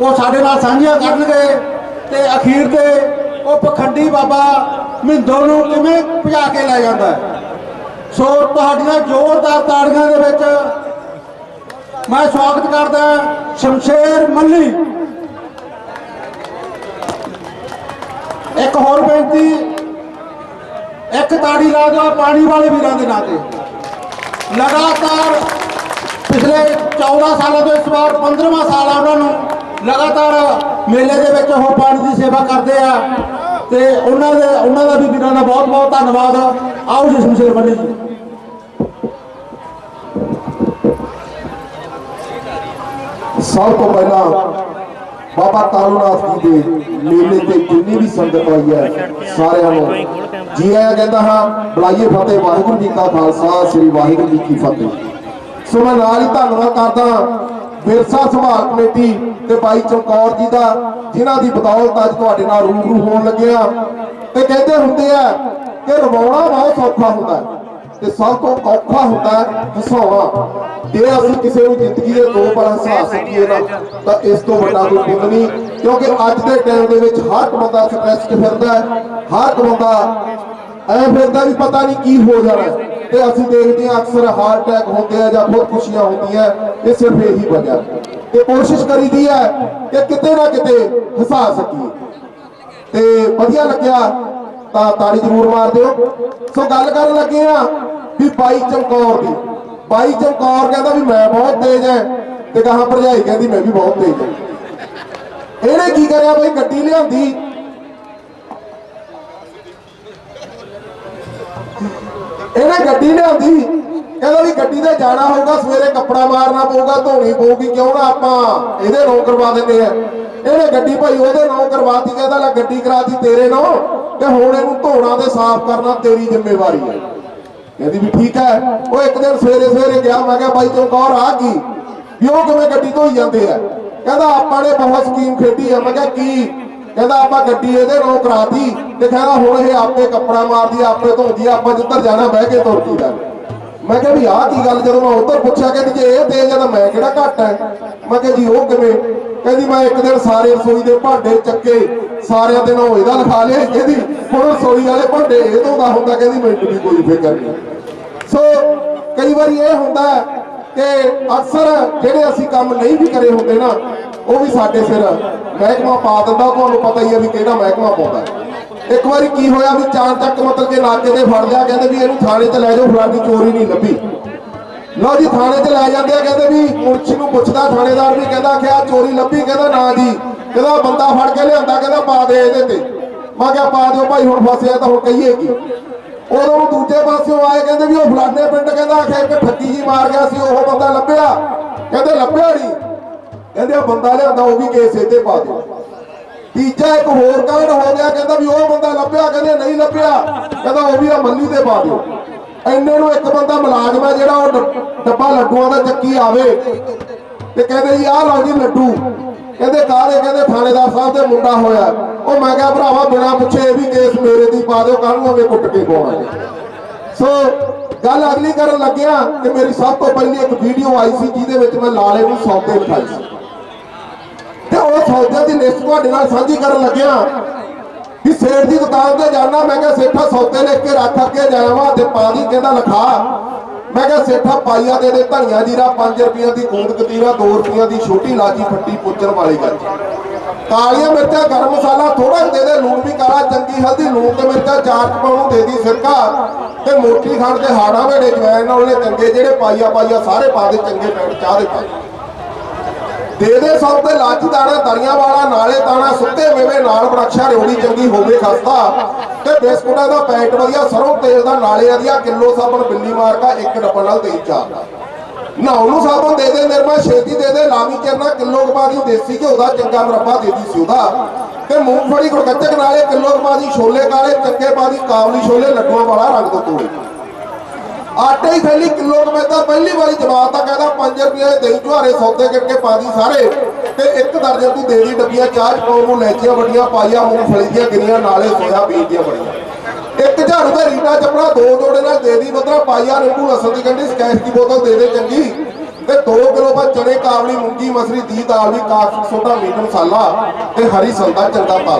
ਉਹ ਸਾਡੇ ਨਾਲ ਸਾਂਝੀਆਂ ਕਰਨਗੇ ਤੇ ਅਖੀਰ ਤੇ ਉਹ ਪਖੰਡੀ ਬਾਬਾ ਮਿੰਦੋ ਨੂੰ ਕਿਵੇਂ ਭਜਾ ਕੇ ਲੈ ਜਾਂਦਾ ਸੋ ਤੁਹਾਡੀਆਂ ਜ਼ੋਰਦਾਰ ਤਾੜੀਆਂ ਦੇ ਵਿੱਚ ਮੈਂ ਸਵਾਗਤ ਕਰਦਾ ਸ਼ਮਸ਼ੇਰ ਮੱਲੀ। ਇੱਕ ਹੋਰ ਬੇਨਤੀ, ਇੱਕ ਤਾੜੀ ਲਾ ਦਿਓ ਪਾਣੀ ਵਾਲੇ ਵੀਰਾਂ ਦੇ ਨਾਂ ਤੇ। ਲਗਾਤਾਰ ਪਿਛਲੇ 14 ਸਾਲਾਂ ਤੋਂ ਇਸ ਵਾਰ 15ਵਾਂ ਸਾਲ ਆ ਉਹਨਾਂ ਨੂੰ। ਲਗਾਤਾਰ ਮੇਲੇ ਦੇ ਵਿੱਚ ਉਹ ਪਾਣੀ ਦੀ ਸੇਵਾ ਕਰਦੇ ਆ ਤੇ ਉਹਨਾਂ ਦੇ ਉਹਨਾਂ ਦਾ ਵੀ ਵੀਰਾਂ ਦਾ ਬਹੁਤ ਬਹੁਤ ਧੰਨਵਾਦ। ਆਓ ਜੀ ਸ਼ਮਸ਼ੇਰ ਮੱਲੀ ਜੀ। ਸਭ ਤੋਂ ਪਹਿਲਾਂ ਬਾਬਾ ਤਾਰੂਨਾਥ ਜੀ ਦੇ ਮੇਲੇ ਤੇ ਜਿੰਨੀ ਵੀ ਸੰਗਤ ਆਈ ਹੈ, ਸਾਰਿਆਂ ਨੂੰ ਜੀ ਆਇਆਂ ਕਹਿੰਦਾ ਹਾਂ, ਬੁਲਾਈਏ ਫਤਿਹ, ਵਾਹਿਗੁਰੂ ਜੀ ਕਾ ਖਾਲਸਾ, ਸ੍ਰੀ ਵਾਹਿਗੁਰੂ ਜੀ ਕੀ ਫਤਿਹ। ਸੋ ਮੈਂ ਨਾਲ ਹੀ ਧੰਨਵਾਦ ਕਰਦਾ ਵਿਰਸਾ ਸੰਭਾਲ ਕਮੇਟੀ ਤੇ ਬਾਈ ਚਮਕੌਰ ਜੀ ਦਾ, ਜਿਨ੍ਹਾਂ ਦੀ ਬਦੌਲਤ ਅੱਜ ਤੁਹਾਡੇ ਨਾਲ ਰੂਬਰੂ ਹੋਣ ਲੱਗਿਆ ਤੇ ਕਹਿੰਦੇ ਹੁੰਦੇ ਆ ਕਿ ਰਵਾਉਣਾ ਬਹੁਤ ਸੌਖਾ ਹੁੰਦਾ ਤੇ ਸਭ ਤੋਂ ਔਖਾ ਹੁੰਦਾ ਹੈ ਹਸਾਉਣਾ ਜੇ ਅਸੀਂ ਕਿਸੇ ਨੂੰ ਜ਼ਿੰਦਗੀ ਦੇ ਦੋ ਪਲ ਹਸਾ ਸਕੀਏ ਨਾ, ਤਾਂ ਇਸ ਤੋਂ ਵੱਡਾ ਕੋਈ ਪੁੰਨ ਨਹੀਂ, ਕਿਉਂਕਿ ਅੱਜ ਦੇ ਟਾਈਮ ਦੇ ਵਿੱਚ ਹਰ ਇੱਕ ਬੰਦਾ ਸਟ੍ਰੈਸ 'ਚ ਫਿਰਦਾ ਹੈ, ਹਰ ਇੱਕ ਬੰਦਾ ਐ ਫਿਰਦਾ ਵੀ ਪਤਾ ਨਹੀਂ ਕੀ ਹੋ ਜਾਣਾ। ਤੇ ਅਸੀਂ ਦੇਖਦੇ ਹਾਂ ਅਕਸਰ ਹਾਰਟ ਅਟੈਕ ਹੁੰਦੇ ਆ ਜਾਂ ਖੁਦਕੁਸ਼ੀਆਂ ਹੁੰਦੀਆਂ, ਇਹ ਸਿਰਫ ਇਹੀ ਵਜ੍ਹਾ। ਤੇ ਕੋਸ਼ਿਸ਼ ਕਰੀਦੀ ਹੈ ਕਿ ਕਿਤੇ ਨਾ ਕਿਤੇ ਹਸਾ ਸਕੀਏ। ਤੇ ਵਧੀਆ ਲੱਗਿਆ ਤਾਂ ਤਾੜੀ ਜ਼ਰੂਰ ਮਾਰ ਦਿਓ। ਸੋ ਗੱਲ ਕਰਨ ਲੱਗੇ ਆ ਵੀ ਬਾਈ ਚਮਕੌਰ ਦੀ। ਬਾਈ ਚਮਕੌਰ ਕਹਿੰਦਾ ਵੀ ਮੈਂ ਬਹੁਤ ਤੇਜ਼ ਐ ਤੇ ਕਹਾ ਭਰਜਾਈ ਕਹਿੰਦੀ ਮੈਂ ਵੀ ਬਹੁਤ ਤੇਜ਼ ਐ ਇਹਨੇ ਕੀ ਕਰਿਆ ਬਈ? ਗੱਡੀ ਲਿਆਂਦੀ। ਇਹਨੇ ਗੱਡੀ ਲਿਆਂਦੀ ਕਹਿੰਦਾ ਵੀ ਗੱਡੀ ਤੇ ਜਾਣਾ ਹੋਊਗਾ, ਸਵੇਰੇ ਕੱਪੜਾ ਮਾਰਨਾ ਪਊਗਾ, ਧੋਣੀ ਪਊਗੀ, ਕਿਉਂ ਨਾ ਆਪਾਂ ਇਹਦੇ ਨਾਂ ਕਰਵਾ ਦਿੰਦੇ ਆ। ਇਹਨੇ ਗੱਡੀ ਭਾਈ ਉਹਦੇ ਨਾਂ ਕਰਵਾਤੀ, ਕਹਿੰਦਾ ਲੈ ਗੱਡੀ ਕਰਾਤੀ ਤੇਰੇ ਨਾਂ ਤੇ ਹੁਣ ਇਹਨੂੰ ਧੋਣਾ ਤੇ ਸਾਫ਼ ਕਰਨਾ ਤੇਰੀ ਜ਼ਿੰਮੇਵਾਰੀ ਹੈ। ਕਹਿੰਦੀ ਵੀ ਠੀਕ ਹੈ। ਉਹ ਇੱਕ ਦਿਨ ਸਵੇਰੇ ਸਵੇਰੇ ਗਿਆ, ਮੈਂ ਕਿਹਾ ਬਾਈ ਚੌਕੌਰ ਆ ਕੀ ਵੀ ਉਹ ਕਿਵੇਂ ਗੱਡੀ ਧੋਈ ਜਾਂਦੇ ਆ। ਕਹਿੰਦਾ ਆਪਾਂ ਨੇ ਬਹੁਤ ਸਕੀਮ ਖੇਡੀ ਆ। ਮੈਂ ਕਿਹਾ ਕੀ? ਕਹਿੰਦਾ ਆਪਾਂ ਗੱਡੀ ਇਹਦੇ ਨਾਂ ਕਰਾਤੀ ਤੇ ਕਹਿੰਦਾ ਹੁਣ ਇਹ ਆਪੇ ਕੱਪੜਾ ਮਾਰਦੀ, ਆਪੇ ਧੋਂਦੀ, ਆਪਾਂ ਜਿੱਧਰ ਜਾਣਾ ਬਹਿ ਕੇ ਤੁਰਦੀ ਦਾ ਮੈਂ ਕਿਹਾ ਵੀ ਆਹ ਕੀ ਗੱਲ, ਜਦੋਂ ਮੈਂ ਉੱਧਰ ਪੁੱਛਿਆ ਕਹਿੰਦੀ ਜੇ ਇਹ ਤੇਜ਼ ਆ ਤਾਂ ਮੈਂ ਕਿਹੜਾ ਘੱਟ ਹੈ ਮੈਂ ਕਿਹਾ ਜੀ ਉਹ ਕਿਵੇਂ? ਕਹਿੰਦੀ ਮੈਂ ਇੱਕ ਦਿਨ ਸਾਰੇ ਰਸੋਈ ਦੇ ਭਾਂਡੇ ਚੱਕੇ, ਸਾਰਿਆਂ ਦੇ ਨਾਂ ਇਹਦਾ ਲਿਖਾ ਲਿਆ ਕਹਿੰਦੀ, ਹੁਣ ਰਸੋਈ ਵਾਲੇ ਭਾਂਡੇ ਇਹ ਤੋਂ ਦਾ ਹੁੰਦਾ ਕਹਿੰਦੀ ਮੈਨੂੰ ਵੀ ਕੋਈ ਫਿਕਰ ਨਹੀਂ। ਸੋ ਕਈ ਵਾਰੀ ਇਹ ਹੁੰਦਾ ਕਿ ਅਕਸਰ ਜਿਹੜੇ ਅਸੀਂ ਕੰਮ ਨਹੀਂ ਵੀ ਕਰੇ ਹੁੰਦੇ ਨਾ ਉਹ ਵੀ ਸਾਡੇ ਸਿਰ। ਮਹਿਕਮਾ ਪਾ ਦਿੰਦਾ, ਤੁਹਾਨੂੰ ਪਤਾ ਹੀ ਹੈ ਵੀ ਕਿਹੜਾ ਮਹਿਕਮਾ ਪਾਉਂਦਾ। ਇੱਕ ਵਾਰੀ ਕੀ ਹੋਇਆ ਵੀ ਚਾਰ ਚੱਕ ਮਤਲਬ ਕਿ ਨਾਕੇ ਤੇ ਫੜ ਲਿਆ, ਕਹਿੰਦੇ ਵੀ ਇਹਨੂੰ ਥਾਣੇ 'ਚ ਲੈ ਜਾਓ ਫਲਾਨੀ ਚੋਰੀ ਨਹੀਂ ਲੱਭੀ। ਲਓ ਜੀ, ਥਾਣੇ 'ਚ ਲੈ ਜਾਂਦੇ ਆ, ਕਹਿੰਦੇ ਵੀ ਮੁਨਸ਼ੀ ਨੂੰ ਪੁੱਛਦਾ, ਥਾਣੇਦਾਰ ਵੀ ਕਹਿੰਦਾ ਕਿ ਆ ਚੋਰੀ ਲੱਭੀ, ਕਹਿੰਦਾ ਨਾ ਜੀ। ਕਹਿੰਦਾ ਬੰਦਾ ਫੜ ਕੇ ਲਿਆਂਦਾ, ਕਹਿੰਦਾ ਪਾ ਦੇ ਇਹਦੇ ਤੇ। ਮੈਂ ਕਿਹਾ ਪਾ ਦਿਓ ਭਾਈ, ਹੁਣ ਫਸਿਆ ਤਾਂ ਹੁਣ ਕਹੀਏ ਕੀ। ਉਦੋਂ ਦੂਜੇ ਪਾਸਿਓਂ ਆਏ, ਕਹਿੰਦੇ ਵੀ ਉਹ ਫਲਾਣੇ ਪਿੰਡ ਕਹਿੰਦਾ ਆਖਿਆ, ਇੱਕ ਠੱਗੀ ਜੀ ਮਾਰ ਗਿਆ ਸੀ, ਉਹ ਬੰਦਾ ਲੱਭਿਆ। ਕਹਿੰਦੇ ਲੱਭਿਆ ਨਹੀਂ ਕਹਿੰਦੇ ਉਹ ਬੰਦਾ ਲਿਆਂਦਾ, ਉਹ ਵੀ ਕੇਸ ਇੱਥੇ ਪਾ ਦਿਓ। ਤੀਜਾ ਇੱਕ ਹੋਰ ਕਾਂਡ ਹੋ ਗਿਆ, ਕਹਿੰਦਾ ਵੀ ਉਹ ਬੰਦਾ ਲੱਭਿਆ, ਕਹਿੰਦੇ ਨਹੀਂ ਲੱਭਿਆ, ਕਹਿੰਦਾ ਉਹ ਵੀ ਆ ਮੱਲੀ ਤੇ ਪਾ ਦਿਓ। ਇੰਨੇ ਨੂੰ ਇੱਕ ਬੰਦਾ ਮੁਲਾਜ਼ਮ ਹੈ ਜਿਹੜਾ ਉਹ ਡੱਬਾ ਲੱਡੂਆਂ ਦਾ ਚੱਕੀ ਆਵੇ ਤੇ ਕਹਿੰਦੇ ਜੀ, ਆਹ ਲਓ ਜੀ ਲੱਡੂ। ਕਹਿੰਦੇ ਕਾਹਦੇ? ਕਹਿੰਦੇ ਥਾਣੇਦਾਰ ਸਾਹਿਬ ਦੇ ਮੁੰਡਾ ਹੋਇਆ। ਉਹ ਮੈਂ ਕਿਹਾ, ਭਰਾਵਾ ਬਿਨਾ ਪੁੱਛੇ ਇਹ ਵੀ ਕੇਸ ਮੇਰੇ ਦੀ ਪਾ ਦਿਓ ਕੱਲ ਨੂੰ ਐਵੇਂ ਕੁੱਟ ਕੇ ਪਾਉਣਾ ਸੋ ਗੱਲ ਅਗਲੀ ਕਰਨ ਲੱਗਿਆ ਕਿ ਮੇਰੀ ਸਭ ਤੋਂ ਪਹਿਲੀ ਇੱਕ ਵੀਡੀਓ ਆਈ ਸੀ, ਜਿਹਦੇ ਵਿੱਚ ਮੈਂ ਲਾਲੇ ਨੂੰ ਸੌਦੇ ਵਿਖਾਈ ਸੀ। ਸੌਦਿਆਂ ਦੀ ਲਿਸਟ ਤੁਹਾਡੇ ਨਾਲ ਸਾਂਝੀ ਕਰਨ ਲੱਗਿਆ। ਵੀ ਸੇਠ ਦੀ ਦੁਕਾਨ ਤੇ ਜਾਣਾ, ਮੈਂ ਕਿਹਾ, ਸੇਠਾ, ਸੌਦੇ ਲਿਖ ਕੇ ਰੱਖ, ਅੱਗੇ ਜਾਵਾਂ ਤੇ ਪਾ ਕਹਿੰਦਾ ਲਿਖਾ। ਮੈਂ ਕਿਹਾ, ਸੇਠਾ, ਪਾਈਆ ਦੇ ਦੇ ਧਨੀਆ ਜੀਰਾ 5 ਰੁਪਈਆਂ ਦੀ ਗੂੰਦ ਕਤੀਰਾ 2 ਰੁਪਈਆਂ ਦੀ ਛੋਟੀ ਲਾਜੀ ਫੱਟੀ ਪੁੱਜਣ ਵਾਲੀ ਗੱਲ ਕਾਲੀਆਂ ਮਿਰਚਾਂ, ਗਰਮ ਮਸਾਲਾ ਥੋੜਾ ਦੇ ਦੇ, ਲੂਣ ਵੀ ਕਾਲਾ, ਚੰਗੀ, ਹਲਦੀ, ਲੂਣ ਤੇ ਮਿਰਚਾਂ, ਚਾਰ ਚਪਾਉ ਨੂੰ ਦੇ ਦੀ ਸਿਰਕਾ। ਤੇ ਮੋਟੀ ਖੰਡ ਤੇ ਹਾੜਾ ਵੇੜੇ ਜਵੈਣ ਨਾਲ ਉਹਨੇ ਚੰਗੇ ਜਿਹੜੇ ਪਾਈਆ ਪਾਈਆ ਸਾਰੇ ਪਾ ਦੇ, ਚੰਗੇ ਪੈਕਟ ਚਾਹ ਦੇ ਪਾ ਦੇ ਦੇ ਸਭ ਤੇ ਲਾਚੀ ਦਾਣਾ ਦਰੀਆਂ ਵਾਲਾ, ਨਾਲੇ ਤਾਣਾ, ਸੁੱਤੇ ਮੇਵੇ ਨਾਲ ਬਰਕਸ਼ਾ ਰਿਉੜੀ ਚੰਗੀ ਹੋਵੇ ਖਸਤਾ ਤੇ ਬਿਸਕੁਟਾਂ ਦਾ ਪੈਕਟ ਵਧੀਆ, ਸਰੋਂ ਤੇਲ ਦਾ ਨਾਲੇ ਵਧੀਆ ਕਿਲੋ ਸਾਬਣ, ਬਿੱਲੀ ਮਾਰਕਾ, ਇੱਕ ਡੱਬਾ ਨਾਲ ਦੇਈ ਚਾਰ ਨਹਾਉਣ ਨੂੰ ਸਾਬਣ ਦੇ ਦੇ ਨਿਰਮਾ ਛੇਤੀ ਦੇ ਦੇ, ਲਾਵੀ ਚਰਨਾ, ਕਿਲੋ ਕਪਾ ਦੀ ਦੇਸੀ ਘਿਓ ਦਾ, ਚੰਗਾ ਮੁਰੱਬਾ ਦੇ ਦੀ ਸੀ ਉਹਦਾ। ਤੇ ਮੂੰਗਫਲੀ ਗੁੜਗੱਚਕ ਨਾਲੇ ਕਿਲੋ ਕਪਾ ਦੀ ਛੋਲੇ ਕਾਲੇ ਚੰਗੇ ਪਾ ਦੀ ਕਾਬਲੀ ਛੋਲੇ, ਲੱਡੂਆਂ ਵਾਲਾ ਰੰਗ ਤੋਂ ਤੋੜੇ ਆਟੇ ਹੀ ਥੈਲੀ ਕਿਲੋ ਕਮੈਦਾ ਪਹਿਲੀ ਵਾਰੀ ਜਮਾਤ ਤਾਂ ਕਹਿੰਦਾ 5 ਰੁਪਏ ਦੇ ਦਹੀਂ ਜੁਹਾਰੇ ਸੌਦੇ ਕਰਕੇ ਪਾ ਦੀ ਸਾਰੇ। ਤੇ ਇੱਕ ਦਰਜਨ ਤੂੰ ਦੇ ਦੀ ਡੱਬੀਆਂ, ਚਾਹ ਪਾਉਣ ਨੂੰ ਲੈਚੀਆਂ ਵੱਡੀਆਂ, ਪਾਈਆਂ ਮੂੰਗਫਲੀ ਦੀਆਂ ਗਿਰੀਆਂ, ਨਾਲੇ ਸੋਇਆ, ਬੀਜ ਦੀਆਂ ਬੜੀਆਂ ਇੱਕ ਝਾੜੂ ਦਾ ਰੀਟਾ ਚੱਪੜਾ, ਦੋ ਜੋੜੇ ਨਾਲ ਦੇ ਦੀ ਬਦਰਾ, ਪਾਈਆ ਨਿੰਬੂ, ਲਸਣ ਦੀ ਕੰਡੀ, ਸਕੈਸ਼ ਦੀ ਬੋਤਲ ਦੇ ਦੇ ਚੰਗੀ। ਤੇ 2 ਕਿਲੋ ਬਾਅਦ ਚਨੇ, ਕਾਬਲੀ ਮੂੰਗੀ, ਮਸਰੀ, ਦੀ ਦਾਲ ਵੀ ਕਾਸਟਿਕ ਸੋਡਾ ਮੀਟ, ਮਸਾਲਾ ਤੇ ਹਰੀ ਸੰਦਾ, ਚੰਗਾ ਪਾ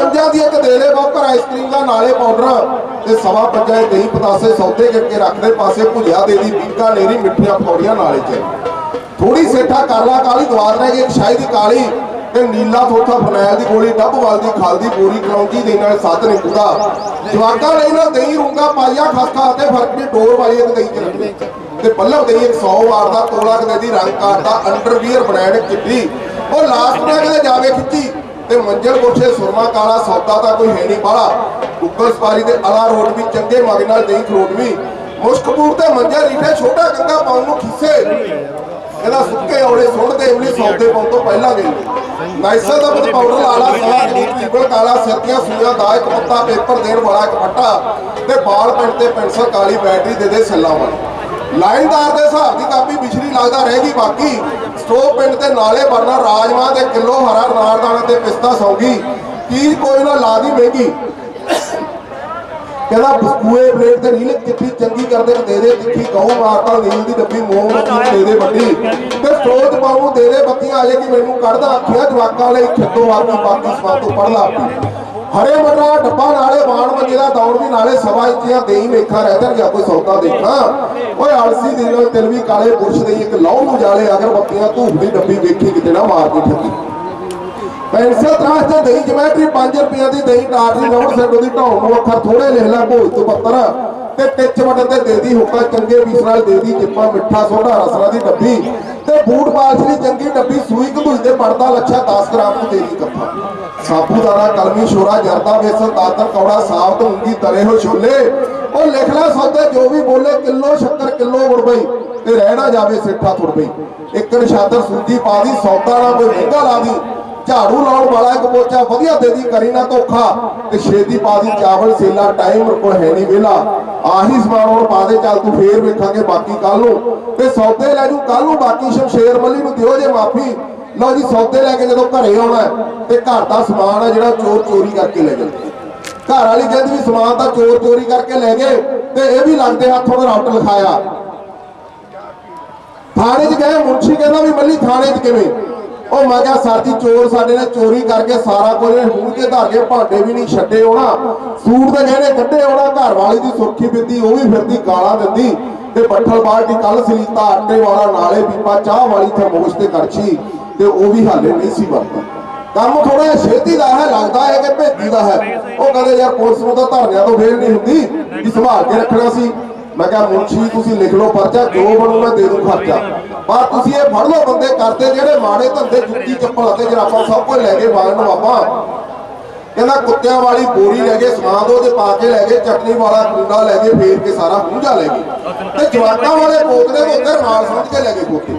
ਪੰਜਾਂ ਦੀ ਇੱਕ ਦੇ ਲੈ ਬੌਕਰ ਆਈਸਕ੍ਰੀਮ ਦਾ ਨਾਲੇ ਪਾਊਡਰ ਤੇ ਸਵਾ ਪੰਜਾਂ ਦਹੀਂ ਪਤਾਸੇ ਸੌਦੇ ਕਰਕੇ ਰੱਖਦੇ ਪਾਸੇ ਭੁਜਿਆ ਦੇ ਦੀ ਬੀਕਾ ਨੇਰੀ ਮਿੱਠੀਆਂ ਫੌੜੀਆਂ ਨਾਲੇ ਚ। ਥੋੜੀ ਸੇਠਾ ਕਰ ਕਾਲੀ ਦਵਾਰ ਰਹਿ ਗਈ ਸ਼ਾਹੀ ਦੀ ਕਾਲੀ ਤੇ ਨੀਲਾ ਥੋਥਾ ਫਰਨੈਲ ਦੀ ਗੋਲੀ ਡੱਬਵਾਲ ਦੀ ਖਲ ਦੀ ਬੋਰੀ ਕਲੌਂਜੀ ਦੇ ਨਾਲ ਸੱਤ ਨਿਕੂਦਾ ਜਵਾਕਾਂ ਲਈ ਨਾ ਦਹੀਂ ਰੂੰਗਾ ਪਾਈਆ ਖਸਖਾ ਤੇ ਫ਼ਰਕ ਦੀ ਡੋਰ ਵਾਲੀ ਇੱਕ ਦਹੀਂ ਚ ਰੱਖੀ ਤੇ ਪੱਲਵ ਦਹੀਂ 100 ਵਾਰ ਦਾ ਤੋਲਾ ਕਦੇ ਦੀ ਰੰਗ ਕਾਟ ਦਾ ਅੰਡਰਵੀਅਰ ਬ੍ਰਾਂਡ ਚਿੱਟੀ ਉਹ ਲਾਸਟ ਨੇ ਕਦੇ ਜਾਵੇ ਖਿੱਚੀ। ਤੇ ਮੰਜਲ ਕੋਠੇ ਸੁਰਮਾ ਕਾਲਾ ਸੌਦਾ ਤਾਂ ਕੋਈ ਹੈ ਨਹੀਂ ਬਾਲਾ ਉੱਪਰ ਸਪਾਰੀ ਤੇ ਅਲਾ ਰੋਡ ਵੀ ਚੰਗੇ ਮਗ ਨਾਲ ਦਹੀਂ ਖਰੋਟ ਵੀ। ਮੁਸ਼ਕਪੂਰ ਤੇ ਮੰਜਲ ਰੀਠੇ ਛੋਟਾ ਗੰਗਾ ਪਾਉਣ ਨੂੰ ਖਿੱਸੇ। ਇਹਦਾ ਸੁੱਕੇ ਔਲੇ ਸੁਣਦੇ ਇਮਲੀ ਸੌਦੇ ਪਾਉਣ ਤੋਂ ਪਹਿਲਾਂ ਗਈ ਨਾਈਸਾ ਦਾ ਵਿੱਚ ਪਾਊਡਰ ਲਾਲਾ ਸਾਲਾ ਟ੍ਰਿਪਲ ਕਾਲਾ ਸਿਰਕੀਆਂ ਸੂਈਆਂ ਦਾ ਇੱਕ ਪੱਤਾ, ਪੇਪਰ ਦੇਣ ਵਾਲਾ ਇੱਕ ਫੱਟਾ ਤੇ ਬਾਲ ਪੈਂਟ ਤੇ ਪੈਨਸਲ ਕਾਲੀ ਬੈਟਰੀ ਦੇ ਦੇ ਸੱਲਾ ਵਾਲੀ। ਲਾਈਨਦਾਰ ਦੇ ਹਿਸਾਬ ਦੀ ਕਾਪੀ ਪਿਛਲੀ ਲੱਗਦਾ ਰਹੇਗੀ ਬਾਕੀ ਸਟੋਵ ਪਿੰਡ ਤੇ ਨਾਲੇ ਬਰਨਾ ਰਾਜਮਾ ਤੇ ਕਿਲੋ ਹਰਾ ਨਾਰਦਾਣਾ ਤੇ ਪਿਸਤਾ ਸੌਗੀ। ਚੀਜ਼ ਕੋਈ ਨਾ ਲਾ ਦੀ ਮਹਿੰਗੀ। ਕਹਿੰਦਾ ਬਸਕੂਏ ਬਲੇਡ ਤੇ ਨੀਲ ਚਿੱਠੀ ਚੰਗੀ ਕਰਦੇ ਨੇ ਦੇ ਦੇ ਤਿੱਖੀ ਗਊ ਮਾਰਤਾ ਨੀਲ ਦੀ ਡੱਬੀ ਮੋਮਬੱਤੀ ਦੇ ਦੇ ਵੱਡੀ। ਤੇ ਸੋਚ ਪਾਉ, ਦੇ ਦੇ ਬੱਤੀਆਂ ਆ ਕਿ ਮੈਨੂੰ ਕੱਢਦਾ ਅੱਖਿਆ ਜਵਾਕਾਂ ਲਈ ਖਿੱਦੋ ਆਪਣੀ ਬਾਕੀ ਸਮਾਨ ਤੋਂ ਪੜਦਾ ਆਪਣੀ ਹਰੇ ਮਟਰਾ ਡੱਬਾ ਨਾਲੇ ਬਾਣ ਮੰਜੇ ਦਾ ਦੌੜ ਵੀ ਨਾਲੇ ਸਵਾ ਇੰਚੀਆਂ ਦੇਈ ਵੇਖਾ, ਰਹਿ ਜਾਣਗੇ ਕੋਈ ਸੌਦਾ ਦੇਖਣਾ ਓਏ ਆਲਸੀ ਦੀ ਨਾਲ ਤਿਲ ਵੀ ਕਾਲੇ ਪੁਰਸ਼ ਦੇ ਇੱਕ ਲਹੂ ਨੂੰ ਜਾਲੇ ਅਗਰ ਬੱਤੀਆਂ ਧੂਪ ਦੀ ਡੱਬੀ ਵੇਖੀ ਕਿਤੇ ਨਾ ਮਾਰ ਕੇ ਠੱਗੀ। ਪੈਨਸਲ ਤਰਾਸ਼ ਤੇ ਦਹੀਂ ਜਮੈਟਰੀ 5 ਰੁਪਈਆ ਦੀ ਦਹੀਂ ਟਾਟਰੀ ਨੋਟ ਸੈੱਟ ਉਹਦੀ ਢਾਉਣ ਨੂੰ ਅੱਖਰ ਥੋੜੇ ਲਿਖ ਲੈ ਭੋਜ ਤੋਂ ਪੱਤਰ। ਤੇ ਟਿੱਚ ਬਟਨ ਤੇ ਦੇ ਦੀ ਹੁੱਕਾ ਚੰਗੇ ਪੀਸ ਨਾਲ ਦੇ ਦੀ ਚਿੱਪਾ ਮਿੱਠਾ ਸੋਡਾ ਰਸਨਾ ਦੀ ਡੱਬੀ। ਤੇ ਬੂਟ ਪਾਲਸ਼ ਦੀ ਚੰਗੀ ਡੱਬੀ, ਸੂਈ ਘਦੂਈ ਤੇ ਪੜਦਾ ਲੱਛਾ 10 ਗ੍ਰਾਮ ਨੂੰ ਦੇ ਦੀ ਕੱਪਾ। ਸਾਬੂਦਾਨਾ, ਕਲਮੀ ਸ਼ੋਰਾ ਜਰਦਾ ਵੇਸਣ ਦਾਤਰ, ਕੌੜਾ ਸਾਬਤ ਹੁੰਗੀ ਤਲੇ ਹੋ ਛੋਲੇ। ਉਹ ਲਿਖ ਲੈ ਸੌਦੇ, ਜੋ ਵੀ ਬੋਲੇ, ਕਿਲੋ ਸ਼ੱਕਰ, ਕਿਲੋ ਮੁਰਬਈ ਤੇ ਰਹਿਣਾ ਜਾਵੇ ਸਿੱਠਾ ਤੁਰਬਈ ਇੱਕ ਨਸ਼ਾਦਰ ਸੂਜੀ ਪਾ ਦੀ, ਸੌਦਾ ਨਾ ਕੋਈ ਮਹਿੰਗਾ ਲਾ ਦੀ। ਝਾੜੂ ਲਾਉਣ ਵਾਲਾ ਇੱਕ ਪੋਚਾ ਵਧੀਆ ਦੇ ਦੀ, ਕਰੀ ਨਾ ਧੋਖਾ। ਤੇ ਛੇਤੀ ਪਾ ਦੀ ਚਾਵਲ, ਸੇਲਾ, ਟਾਈਮ ਕੋਲ ਹੈ ਨਹੀਂ ਵੇਲਾ ਆਹੀ ਸਮਾਨ ਹੁਣ ਪਾ ਦੇ, ਚੱਲ ਤੂੰ ਫੇਰ ਵੇਖਾਂਗੇ ਬਾਕੀ ਕੱਲ ਨੂੰ। ਤੇ ਸੌਦੇ ਲੈ ਜੂ ਕੱਲ ਨੂੰ ਬਾਕੀ ਸ਼ਮਸ਼ੇਰ ਮੱਲੀ ਨੂੰ ਦਿਓ ਜੇ ਮਾਫੀ। ਲਓ ਜੀ, ਸੌਦੇ ਲੈ ਕੇ ਜਦੋਂ ਘਰੇ ਆਉਣਾ ਤੇ ਘਰ ਦਾ ਸਮਾਨ ਆ ਜਿਹੜਾ ਚੋਰ ਚੋਰੀ ਕਰਕੇ ਲੈ ਜਾਂਦੇ ਘਰ ਵਾਲੀ ਕਹਿੰਦੀ ਵੀ ਸਮਾਨ ਤਾਂ ਚੋਰ ਚੋਰੀ ਕਰਕੇ ਲੈ ਗਏ, ਤੇ ਇਹ ਵੀ ਲੱਗਦੇ ਹੱਥੋਂ ਦਾ ਰੱਟ ਲਿਖਾਇਆ। ਥਾਣੇ 'ਚ ਗਏ, ਮੁਨਸ਼ੀ ਕਹਿੰਦਾ ਵੀ ਮੱਲੀ ਥਾਣੇ 'ਚ ਕਿਵੇਂ? ਉਹ ਮੈਂ ਕਿਹਾ, ਸਰ ਚੋਰ ਸਾਡੇ ਨੇ ਚੋਰੀ ਕਰਕੇ ਸਾਰਾ ਕੁਝ ਹੂੰ ਕੇ ਧਰ ਕੇ ਭਾਂਡੇ ਵੀ ਨਹੀਂ ਛੱਡੇ ਹੋਣਾ। ਸੂਟ ਦੇ ਗਹਿਣੇ ਕੱਢੇ ਹੋਣਾ, ਘਰ ਵਾਲੀ ਦੀ ਸੁਰਖੀ ਬਿੱਦੀ ਉਹ ਵੀ ਫਿਰਦੀ, ਗਾਲਾਂ ਦਿੰਦੀ। ਤੇ ਬੱਠਲ ਬਾਲਟੀ ਕੱਲ ਸਲੀਤਾ ਆਟੇ ਵਾਲਾ ਨਾਲੇ ਪੀਪਾ, ਚਾਹ ਵਾਲੀ ਥਰਮੋਸ਼ ਤੇ ਕੜਛੀ, ਤੇ ਉਹ ਵੀ ਹਾਲੇ ਨਹੀਂ ਸੀ ਵਰਤਦਾ ਕੰਮ ਥੋੜਾ ਜਿਹਾ ਛੇਤੀ ਦਾ ਹੈ, ਲੱਗਦਾ ਹੈ ਕਿ ਭੇਜੀ ਦਾ ਹੈ। ਉਹ ਕਹਿੰਦੇ, ਯਾਰ ਪੁਲਿਸ ਨੂੰ ਤਾਂ ਧਰਨਿਆਂ ਤੋਂ ਫੇਰ ਨਹੀਂ ਹੁੰਦੀ ਵੀ ਸੰਭਾਲ ਕੇ ਰੱਖਣਾ ਸੀ। ਮੈਂ ਕਿਹਾ ਮੁਨਸ਼ੀ, ਤੁਸੀਂ ਲਿਖ ਲਓ ਪਰਚਾ, ਜੋ ਬਣੂ ਮੈਂ ਦੇ ਦੂੰ ਖਰਚਾ। ਪਰ ਤੁਸੀਂ ਇਹ ਫੜ ਲਓ ਬੰਦੇ ਕਰਦੇ ਜਿਹੜੇ ਮਾੜੇ ਧੰਦੇ ਜੁੱਤੀ, ਚੱਪਲ ਅਤੇ ਜਰਾਬਾਂ ਸਭ ਕੁਝ ਲੈ ਕੇ ਵਾਗਣ ਨੂੰ ਕਹਿੰਦਾ ਕੁੱਤਿਆਂ ਵਾਲੀ ਬੋਰੀ ਲੈ ਕੇ ਸਮਾਨ ਉਹਦੇ ਪਾ ਕੇ ਲੈ ਗਏ ਚਟਨੀ ਵਾਲਾ ਕੁੰਡਾ ਲੈ ਕੇ ਫੇਰ ਕੇ ਸਾਰਾ ਹੁੰਝਾ ਲੈ ਗਏ ਤੇ ਜਵਾਕਾਂ ਵਾਲੇ ਪੋਤਲੇ ਦੇ ਉੱਤੇ ਨਾਲ ਸਮਝ ਕੇ ਲੈ ਗਏ ਪੋਤੇ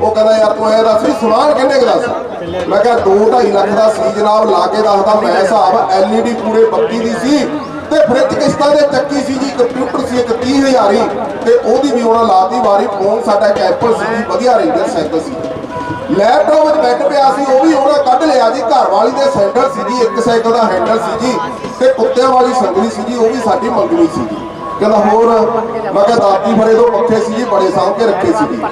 ਉਹ ਕਹਿੰਦਾ, ਯਾਰ ਤੂੰ ਇਹ ਦੱਸ ਵੀ ਸਮਾਨ ਕਿੰਨੇ ਕੁ ਦੱਸ ਮੈਂ ਕਿਹਾ 2.5 ਲੱਖ ਦਾ ਸੀ ਜਨਾਬ, ਲਾ ਕੇ ਦੱਸਦਾ, ਮੈਂ ਹਿਸਾਬ ਐਲਈਡੀ ਪੂਰੇ 32 ਦੀ ਸੀ। ਤੇ ਫ੍ਰਿਜ ਕਿਸ਼ਤਾਂ ਦੇ ਚੱਕੀ ਸੀ ਜੀ, ਕੰਪਿਊਟਰ ਸੀ, ਇੱਕ 30000 ਤੇ ਉਹਦੀ ਵੀ ਉਹਨਾਂ ਲਾਤੀ ਵਾਰੀ ਫੋਨ ਸਾਡਾ ਇੱਕ ਸੀ ਜੀ, ਵਧੀਆ ਰੇਂਜਰ ਸਾਈਕਲ ਸੀ। ਲੈਪਟਾਪ ਵਿੱਚ ਬੈੱਡ ਪਿਆ ਸੀ, ਉਹ ਵੀ ਉਹਨਾਂ ਕੱਢ ਲਿਆ ਜੀ ਘਰ ਵਾਲੀ ਦੇ ਸੈਂਡਲ ਸੀ ਜੀ, ਇੱਕ ਸਾਈਕਲ ਦਾ ਹੈਂਡਲ ਸੀ ਜੀ, ਤੇ ਕੁੱਤਿਆਂ ਵਾਲੀ ਸੰਗਲੀ ਸੀ ਜੀ, ਉਹ ਵੀ ਸਾਡੀ ਮੰਗਣੀ ਸੀ ਜੀ। ਕਹਿੰਦਾ ਹੋਰ, ਮੈਂ ਕਿਹਾ ਦਾਤੀ ਫੜੇ ਤੋਂ ਪੱਖੇ ਸੀ ਜੀ, ਬੜੇ ਸਾਂਭ ਕੇ ਰੱਖੇ ਸੀ ਜੀ।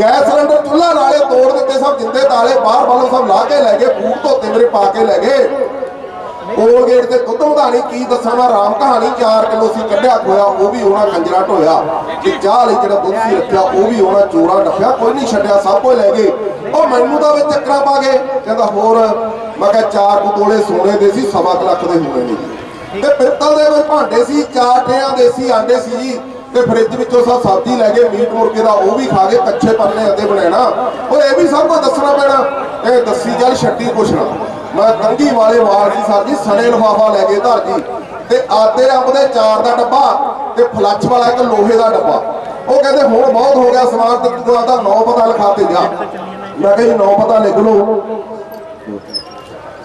ਗੈਸ ਸਿਲੰਡਰ ਚੁੱਲ੍ਹਾ ਨਾਲੇ ਤੋੜ ਦਿੱਤੇ ਸਭ ਜਿੰਦੇ ਤਾਲੇ, ਬਾਹਰ ਵਾਲੋਂ ਸਭ ਲਾ ਕੇ ਲੈ ਗਏ, ਬੂਟ ਧੋਤੇ ਮੇਰੇ ਪਾ ਕੇ ਲੈ ਗਏ। ਕੋਲਗੇਟ ਤੇ ਦੁੱਧ ਵਧਾਣੀ ਕੀ ਦੱਸਾਂ ਮੈਂ, ਰਾਮ ਕਹਾਣੀ 4 ਕਿਲੋ ਸੀ ਕੱਢਿਆ ਖੋਇਆ, ਉਹ ਵੀ ਉਹਨਾਂ ਕੰਜਰਾ ਢੋਇਆ। ਤੇ ਚਾਹ ਲਈ ਜਿਹੜਾ ਦੁੱਧ ਸੀ ਰੱਖਿਆ, ਉਹ ਵੀ ਉਹਨਾਂ ਚੋਰਾ ਡੱਫਿਆ ਕੋਈ ਨਹੀਂ ਛੱਡਿਆ, ਸਭ ਕੁਝ ਲੈ ਗਏ। ਉਹ ਮੈਨੂੰ ਤਾਂ ਵਿੱਚ ਚੱਕਰਾਂ ਪਾ ਗਏ, ਕਹਿੰਦਾ ਹੋਰ, ਮੈਂ ਕਿਹਾ ਚਾਰ ਕੁ ਤੋਲੇ ਸੋਨੇ ਦੇ ਸੀ, ਸਵਾ ਕੁ ਲੱਖ ਦੇ ਹੋਣੇ ਨੇ। ਤੇ ਪਿੱਤਲ ਦੇ ਵਿੱਚ ਭਾਂਡੇ ਸੀ, ਚਾਰ ਟਿਆਂ ਦੇਸੀ ਆਂਡੇ ਸੀ ਜੀ। ਤੇ ਫ੍ਰਿਜ ਵਿੱਚੋਂ ਸਭ ਸਬਜ਼ੀ ਲੈ ਗਏ, ਮੀਟ ਮੁਰਗੇ ਦਾ ਉਹ ਵੀ ਖਾ ਗਏ, ਕੱਚੇ ਪੰਨੇ ਅੱਧੇ ਬਣਾਣਾ ਉਹ ਇਹ ਵੀ ਸਭ ਕੁਝ ਦੱਸਣਾ ਪੈਣਾ। ਇਹ ਦੱਸੀ ਚੱਲ, ਛੱਡੀ ਕੁਛ ਨਾ। ਮੈਂ ਕੰਗੀ ਵਾਲੇ ਵਾਲ ਸਰ ਜੀ ਸਣੇ ਲਫਾਫਾ ਲੈ ਗਏ ਧਰ ਜੀ। ਤੇ ਆਦੇ ਅੰਬ ਦੇ ਚਾਰ ਦਾ ਡੱਬਾ ਤੇ ਫਲੱਚ ਵਾਲਾ ਇੱਕ ਲੋਹੇ ਦਾ ਡੱਬਾ। ਉਹ ਕਹਿੰਦੇ, ਹੁਣ ਬਹੁਤ ਹੋ ਗਿਆ ਸਮਾਨ, ਤੇ ਤੂੰ ਆਦਾ ਨੌ ਪਤਾ ਲਿਖਾ ਤੇ ਜਾ। ਮੈਂ ਕਿਹਾ ਜੀ, ਨੌ ਪਤਾ ਲਿਖ ਲਓ।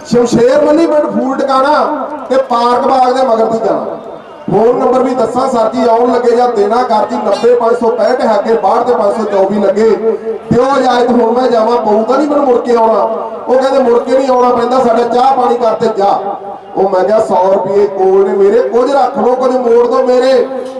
ਸ਼ਮਸ਼ੇਰ ਮੰਨੀ ਪਿੰਡ ਫੂਲ ਟਿਕਾਣਾ ਤੇ ਪਾਰਕ ਬਾਗ ਦੇ ਮਗਰ ਤੇ ਜਾਣਾ। ਫੋਨ ਨੰਬਰ ਵੀ ਦੱਸਾਂ ਸਰ ਜੀ, ਆਉਣ ਲੱਗੇ ਜਾਂ ਦੇਣਾ ਕਰ ਜੀ 90565 ਹੈ ਕੇ ਬਾਹਰ ਤੇ 524 ਲੱਗੇ। ਦਿਓ ਇਜਾਜ਼ਤ, ਹੁਣ ਮੈਂ ਜਾਵਾਂ ਪਊ ਨਹੀਂ ਮੈਨੂੰ ਮੁੜ ਕੇ ਆਉਣਾ। ਉਹ ਕਹਿੰਦੇ ਮੁੜ ਕੇ ਨਹੀਂ ਆਉਣਾ ਪੈਂਦਾ, ਸਾਡਾ ਚਾਹ ਪਾਣੀ ਕਰਤੇ ਜਾ। ਉਹ ਮੈਂ ਕਿਹਾ 100 ਰੁਪਏ ਕੋਲ ਨੇ ਮੇਰੇ, ਕੁਝ ਰੱਖ ਲਓ, ਕੁਝ ਮੋੜ ਦਿਓ ਮੇਰੇ।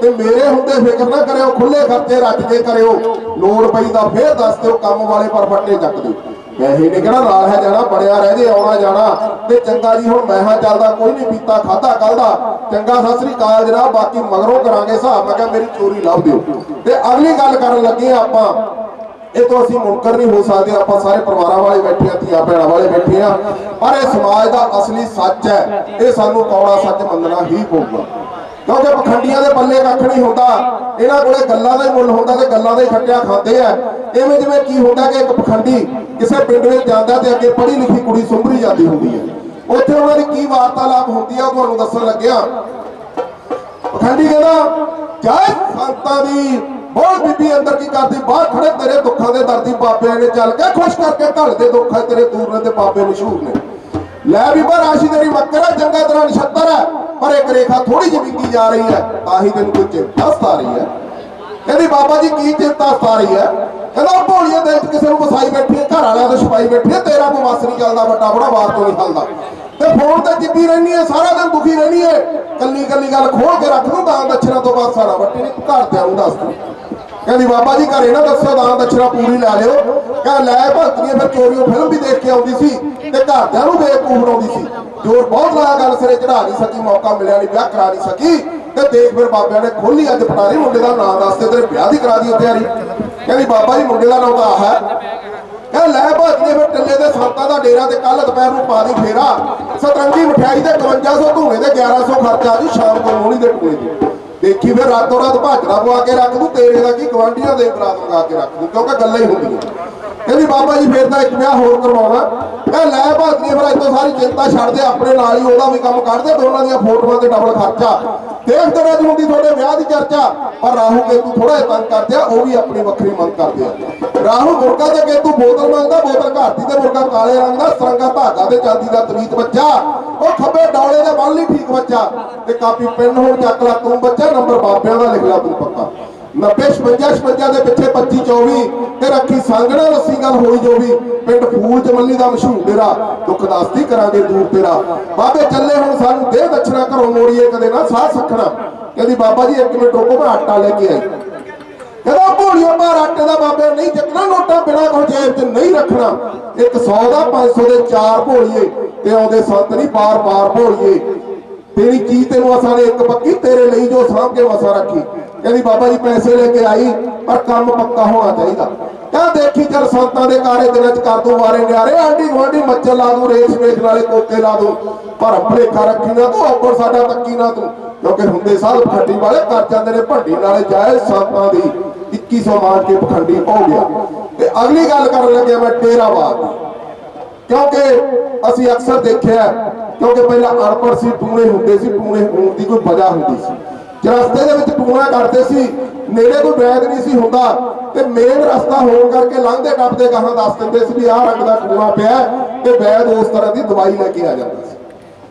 ਤੇ ਮੇਰੇ ਹੁੰਦੇ ਫਿਕਰ ਨਾ ਕਰਿਓ ਖੁੱਲੇ ਖਰਚੇ ਰੱਜ ਕੇ ਕਰਿਓ। ਲੋੜ ਪਈ ਤਾਂ ਫੇਰ ਦੱਸ ਦਿਓ, ਕੰਮ ਵਾਲੇ ਪਰ ਫੱਟੇ ਚੱਕ ਦਿਓ। ਵੈਸੇ ਨੇ ਕਿਹੜਾ ਨਾਲ ਹੈ ਜਾਣਾ ਬੜਿਆ ਰਹਿ ਜੇ ਆਉਣਾ ਜਾਣਾ। ਤੇ ਚੰਗਾ ਜੀ, ਹੁਣ ਮੈਂ ਹਾਂ ਚੱਲਦਾ, ਕੋਈ ਨਹੀਂ ਪੀਤਾ ਖਾਦਾ ਕੱਲ ਦਾ। ਚੰਗਾ ਸਤਿ ਸ੍ਰੀ ਅਕਾਲ ਜਨਾਬ, ਬਾਕੀ ਮਗਰੋਂ ਕਰਾਂਗੇ ਹਿਸਾਬ, ਮੈਂ ਕਿਹਾ ਮੇਰੀ ਚੋਰੀ ਲੱਭ ਦਿਓ। ਤੇ ਅਗਲੀ ਗੱਲ ਕਰਨ ਲੱਗੇ ਹਾਂ ਆਪਾਂ। ਇਹ ਤੋਂ ਅਸੀਂ ਮੁਨਕਰ ਨਹੀਂ ਹੋ ਸਕਦੇ, ਆਪਾਂ ਸਾਰੇ ਪਰਿਵਾਰਾਂ ਵਾਲੇ ਬੈਠੇ ਆ ਧੀਆਂ ਭੈਣਾਂ ਵਾਲੇ ਬੈਠੇ ਆ ਪਰ ਇਹ ਸਮਾਜ ਦਾ ਅਸਲੀ ਸੱਚ ਹੈ, ਇਹ ਸਾਨੂੰ ਕੌੜਾ ਸੱਚ ਮੰਨਣਾ ਹੀ ਪਊਗਾ। ਕਿਉਂਕਿ ਪਖੰਡੀਆਂ ਦੇ ਪੱਲੇ ਕੱਖ ਨਹੀਂ ਹੁੰਦਾ? ਇਹਨਾਂ ਕੋਲੇ ਗੱਲਾਂ ਦਾ ਹੀ ਮੁੱਲ ਹੁੰਦਾ ਤੇ ਗੱਲਾਂ ਦਾ ਹੀ ਖੱਟਿਆ ਖਾਂਦੇ ਆ। ਐਵੇਂ ਜਿਵੇਂ ਕੀ ਹੁੰਦਾ ਕਿ ਇੱਕ ਪਖੰਡੀ ਕਿਸੇ ਪਿੰਡ ਵਿੱਚ ਜਾਂਦਾ ਤੇ ਅੱਗੇ ਪੜ੍ਹੀ ਲਿਖੀ ਕੁੜੀ ਸੁੰਭਰੀ ਜਾਂਦੀ ਹੁੰਦੀ ਹੈ। ਉੱਥੇ ਉਹਨਾਂ ਦੀ ਕੀ ਵਾਰਤਾਲਾਪ ਹੁੰਦੀ ਆ ਉਹ ਤੁਹਾਨੂੰ ਦੱਸਣ ਲੱਗਿਆ। ਪਖੰਡੀ ਕਹਿੰਦਾ, ਜੈ ਸੰਤਾਂ ਦੀ, ਬੋਲ ਬੀਬੀ ਅੰਦਰ ਕੀ ਕਰਦੀ? ਬਾਹਰ ਖੜੇ ਤੇਰੇ ਦੁੱਖਾਂ ਦੇ ਦਰਦੀ, ਬਾਬਿਆਂ ਨੇ ਚੱਲ ਕੇ ਖੁਸ਼ ਕਰਕੇ ਘਰ ਦੇ ਦੁੱਖ ਤੇਰੇ ਦੂਰ ਨੇ ਤੇ ਬਾਬੇ ਮਸ਼ਹੂਰ ਨੇ। ਲੈ ਵੀ ਪਰ ਰਾਸ਼ੀ ਤੇਰੀ ਮੱਕਰ ਹੈ ਜੰਗਾ ਤੇਰਾ ਨਛੱਤਰ ਹੈ ਪਰ ਇੱਕ ਰੇਖਾ ਥੋੜੀ ਜਿਹੀ ਵਿੰਗੀ ਜਾ ਰਹੀ ਹੈ ਤਾਂ ਹੀ ਤੈਨੂੰ ਕੋਈ ਚਿੰਤਾ ਸਤਾ ਰਹੀ ਹੈ ਕਹਿੰਦੀ, ਬਾਬਾ ਜੀ, ਕੀ ਚਿੰਤਾ ਸਤਾ ਰਹੀ ਹੈ ਕਹਿੰਦਾ, ਉਹ ਭੋਲੀਆਂ ਦੇ ਵਿੱਚ ਕਿਸੇ ਨੂੰ ਵਸਾਈ ਬੈਠੀ ਹੈ ਘਰ ਵਾਲਿਆਂ ਤੋਂ ਛਪਾਈ ਬੈਠੀ ਹੈ ਤੇਰਾ ਕੋਈ ਵਸ ਨਹੀਂ ਚੱਲਦਾ, ਵੱਡਾ ਬੜਾ ਬਾਹਰ ਤੋਂ ਨਹੀਂ ਹਲਦਾ ਤੇ ਫੋਨ ਤੇ ਜਿੱਦੀ ਰਹਿਣੀ ਹੈ ਸਾਰਾ ਦਿਨ ਦੁਖੀ ਰਹਿਣੀ ਹੈ ਕੱਲੀ ਕੱਲੀ ਗੱਲ ਖੋਲ ਕੇ ਰੱਖ ਦੂੰ ਤਾਂ ਦਛਣਾ ਤੋਂ ਬਾਅਦ ਸਾਰਾ ਵੱਟੀ ਨਹੀਂ ਘਰ ਤੇ ਆਉਂ ਦੱਸ ਦੂੰ ਕਹਿੰਦੀ, ਬਾਬਾ ਜੀ, ਘਰੇ ਨਾ ਦੱਸਿਓ ਦਾਨ ਦਛਣਾ ਪੂਰੀ ਲੈ ਲਿਓ। ਕਹ ਲੈ ਭਗਤੀਆਂ ਫਿਰ ਚੋਰੀਓ ਫਿਲਮ ਵੀ ਦੇਖ ਕੇ ਆਉਂਦੀ ਸੀ ਤੇ ਘਰਦਿਆਂ ਨੂੰ ਬੇਵਕੂਫ ਬਣਾਉਂਦੀ ਸੀ। ਜੋਰ ਬਹੁਤ ਲਾਇਆ ਗੱਲ ਸਿਰੇ ਚੜਾ ਨਹੀਂ ਸਕੀ, ਮੌਕਾ ਮਿਲਿਆ ਨਹੀਂ, ਵਿਆਹ ਕਰਾ ਨਹੀਂ ਸਕੀ ਤੇ ਦੇਖ ਫਿਰ ਬਾਬਿਆਂ ਨੇ ਖੋਲੀ ਅੱਜ ਪਟਾਰੀ ਮੁੰਡੇ ਦਾ ਨਾਂ ਦੱਸਦੇ ਤੇਰੇ ਵਿਆਹ ਦੀ ਕਰਾ ਦੀ ਤਿਆਰੀ ਕਹਿੰਦੀ, ਬਾਬਾ ਜੀ, ਮੁੰਡੇ ਦਾ ਨਾਂ ਤਾਂ ਆਹ ਹੈ। ਕਹ ਲੈ ਭਾਜੀਏ ਫਿਰ ਟੱਲੇ ਦੇ ਸੰਤਾਂ ਦਾ ਡੇਰਾ ਤੇ ਕੱਲ ਦੁਪਹਿਰ ਨੂੰ ਪਾ ਦੀ ਫੇਰਾ। ਸਤਰੰਗੀ ਮਠਿਆਈ ਦੇ 5100 ਧੂਣੇ ਦੇ 1100 ਖਰਚਾ ਆਜੂ ਸ਼ਾਮ ਨੂੰ ਮੋਣੀ ਦੇ ਟੂਏ ਦੀ। ਦੇਖੀ ਫਿਰ ਰਾਤੋਂ ਰਾਤ ਭਾਜੜਾ ਪਵਾ ਕੇ ਰੱਖ ਦੂੰ, ਤੇਰੇ ਦਾ ਕੀ ਗਵਾਂਢੀਆਂ ਦੇ ਬਰਾਤ ਮੰਗਾ ਕੇ ਰੱਖ ਦੂੰ, ਕਿਉਂਕਿ ਗੱਲਾਂ ਹੀ ਹੁੰਦੀਆਂ। ਕਹਿੰਦੀ, ਬਾਬਾ ਜੀ ਫੇਰ ਤਾਂ ਇੱਕ ਵਿਆਹ ਹੋਰ ਕਰਵਾਉਣਾ। ਕਹ ਲੈ ਭਾਜੀਏ ਫਿਰ ਇੱਥੋਂ ਸਾਰੀ ਚਿੰਤਾ ਛੱਡ ਦੇ, ਆਪਣੇ ਨਾਲ ਹੀ ਉਹਦਾ ਵੀ ਕੰਮ ਕਰਦੇ ਦੇ ਦੋਨਾਂ ਦੀਆਂ ਫੋਟੋਆਂ ਤੇ ਡਬਲ ਖਰਚਾ। ਦੇਖ ਤੇਰੇ ਦੀ ਹੁੰਦੀ ਤੁਹਾਡੇ ਵਿਆਹ ਦੀ ਚਰਚਾ। ਪਰ ਰਾਹੂ ਕੇਤੂ ਥੋੜਾ ਜਿਹਾ ਤੰਗ ਕਰਦੇ ਆ ਉਹ ਵੀ ਆਪਣੀ ਵੱਖਰੀ ਮੰਗ ਕਰਦੇ ਆ ਰਾਹੂ ਮੁਰਗਾ ਤੇ ਕੇਤੂ ਬੋਤਲ ਮੰਗਦਾ, ਬੋਤਲ ਘਾਟੀ ਤੇ ਮੁਰਗਾ ਕਾਲੇ ਰੰਗ ਦਾ, ਸਰੰਗਾ ਧਾਗਾ ਤੇ ਚਾਂਦੀ ਦਾ ਤਵੀਤ ਬੱਚਾ ਉਹ ਖੱਬੇ ਡੌਲੇ ਦੇ ਵੱਲ ਹੀ ਠੀਕ ਬੱਚਾ ਤੇ ਕਾਪੀ ਪੈਨ ਹੁਣ ਚੱਕ ਲਾ, ਤੂੰ ਬੱਚਾ ਨੰਬਰ ਬਾਬਿਆਂ ਦਾ ਲਿਖ ਲਾ, ਤੂੰ ਪੱਕਾ। 90 56 56 ਦੇ ਪਿੱਛੇ 25 24 ਤੇ ਰੱਖੀ ਸੰਗਣਾ ਰੱਸੀ ਗੱਲ ਹੋਈ ਜੋ ਵੀ, ਪਿੰਡ ਫੂਲ ਚਮੱਲੀ ਦਾ ਮਸ਼ਹੂਰ ਡੇਰਾ, ਦੁੱਖ ਦਾਸਤੀ ਕਰਾਂਗੇ ਦੂਰ ਤੇਰਾ। ਬਾਬੇ ਚੱਲੇ ਹੁਣ ਸਾਨੂੰ ਦੇ ਦਛਣਾ, ਘਰੋਂ ਮੋੜੀਏ ਕਦੇ ਨਾ ਸਾਹ ਸਖਣਾ। ਕਹਿੰਦੀ, ਬਾਬਾ ਜੀ, ਇੱਕ ਮਿੰਟ ਰੁਕੋ, ਮੈਂ ਆਟਾ ਲੈ ਕੇ ਆਈ। ਕਹਿੰਦਾ ਭੋਲੀਆਂ ਬਾਹਰ ਆਟੇ ਦਾ ਬਾਬੇ ਨਹੀਂ ਚੱਕਣਾ, ਨੋਟਾਂ ਬਿਨਾ ਕੋਈ ਜੇਬ 'ਚ ਨਹੀਂ ਰੱਖਣਾ। ਇੱਕ 100 ਦਾ 500 ਦੇ ਚਾਰ ਭੋਲੀਏ ਤੇ ਆਉਂਦੇ ਸੰਤ ਨਹੀਂ ਬਾਰ ਬਾਰ ਭੋਲੀਏ ਤੇਰੀ ਚੀਜ਼ ਤੈਨੂੰ ਅਸਾਂ ਨੇ ਇੱਕ ਪੱਕੀ, ਤੇਰੇ ਲਈ ਜੋ ਸਾਂਭ ਕੇ ਵਸਾ ਰੱਖੀ। ਕਹਿੰਦੀ ਬਾਬਾ ਜੀ ਪੈਸੇ ਲੈ ਕੇ ਆਈ, ਪਰ ਕੰਮ ਪੱਕਾ ਹੋਣਾ ਚਾਹੀਦਾ। ਕਹ ਦੇਖੀ ਚੱਲ ਸੰਤਾਂ ਦੇ ਕਾਰੇ ਦਿਨਾਂ ਚ ਕਰ ਦੂੰ ਵਾਰੇ ਨਿਆਰੇ, ਆਂਢੀ ਗੁਆਂਢੀ ਮੱਚਰ ਲਾ ਦੂੰ, ਰੇਸ ਵੇਖ ਨਾਲੇ ਕੋਕੇ ਲਾ ਦੂੰ। ਪਰ ਭਲੇਖਾ ਰੱਖੀ ਨਾ ਤੂੰ ਔਕੜ ਸਾਡਾ ਤੱਕੀ ਨਾ ਤੂੰ। ਕਿਉਂਕਿ ਹੁੰਦੇ ਸਾਧ ਪਖੰਡੀ ਵਾਲੇ ਕਰ ਜਾਂਦੇ ਨੇ, ਭੰਡੀ ਨਾਲੇ ਜਾਏ ਸੰਤਾਂ ਦੀ 2100 ਮਾਰ ਕੇ ਪਖੰਡੀ ਹੋ ਗਿਆ। ਤੇ ਅਗਲੀ ਗੱਲ ਕਰਨ ਲੱਗਿਆ ਮੈਂ ਟੇਰਾਵਾਦ ਕਿਉਂਕਿ ਅਸੀਂ ਅਕਸਰ ਦੇਖਿਆ, ਕਿਉਂਕਿ ਪਹਿਲਾਂ ਅਨਪੜ੍ਹ ਸੀ ਟੂਣੇ ਹੁੰਦੇ ਸੀ ਟੂਣੇ ਹੋਣ ਦੀ ਕੋਈ ਵਜ੍ਹਾ ਹੁੰਦੀ ਸੀ। ਜੇ ਰਸਤੇ ਦੇ ਵਿੱਚ ਟੂਣਾ ਕਰਦੇ ਸੀ, ਨੇੜੇ ਕੋਈ ਬੈਗ ਨਹੀਂ ਸੀ ਹੁੰਦਾ, ਤੇ ਮੇਨ ਰਸਤਾ ਹੋਣ ਕਰਕੇ ਲੰਘਦੇ ਟੱਪਦੇ ਗਾਹਾਂ ਦੱਸ ਦਿੰਦੇ ਸੀ ਵੀ ਆਹ ਰੰਗ ਦਾ ਟੂਣਾ ਪਿਆ ਤੇ ਵੈਦ ਉਸ ਤਰ੍ਹਾਂ ਦੀ ਦਵਾਈ ਲੈ ਕੇ ਆ ਜਾਂਦਾ ਸੀ।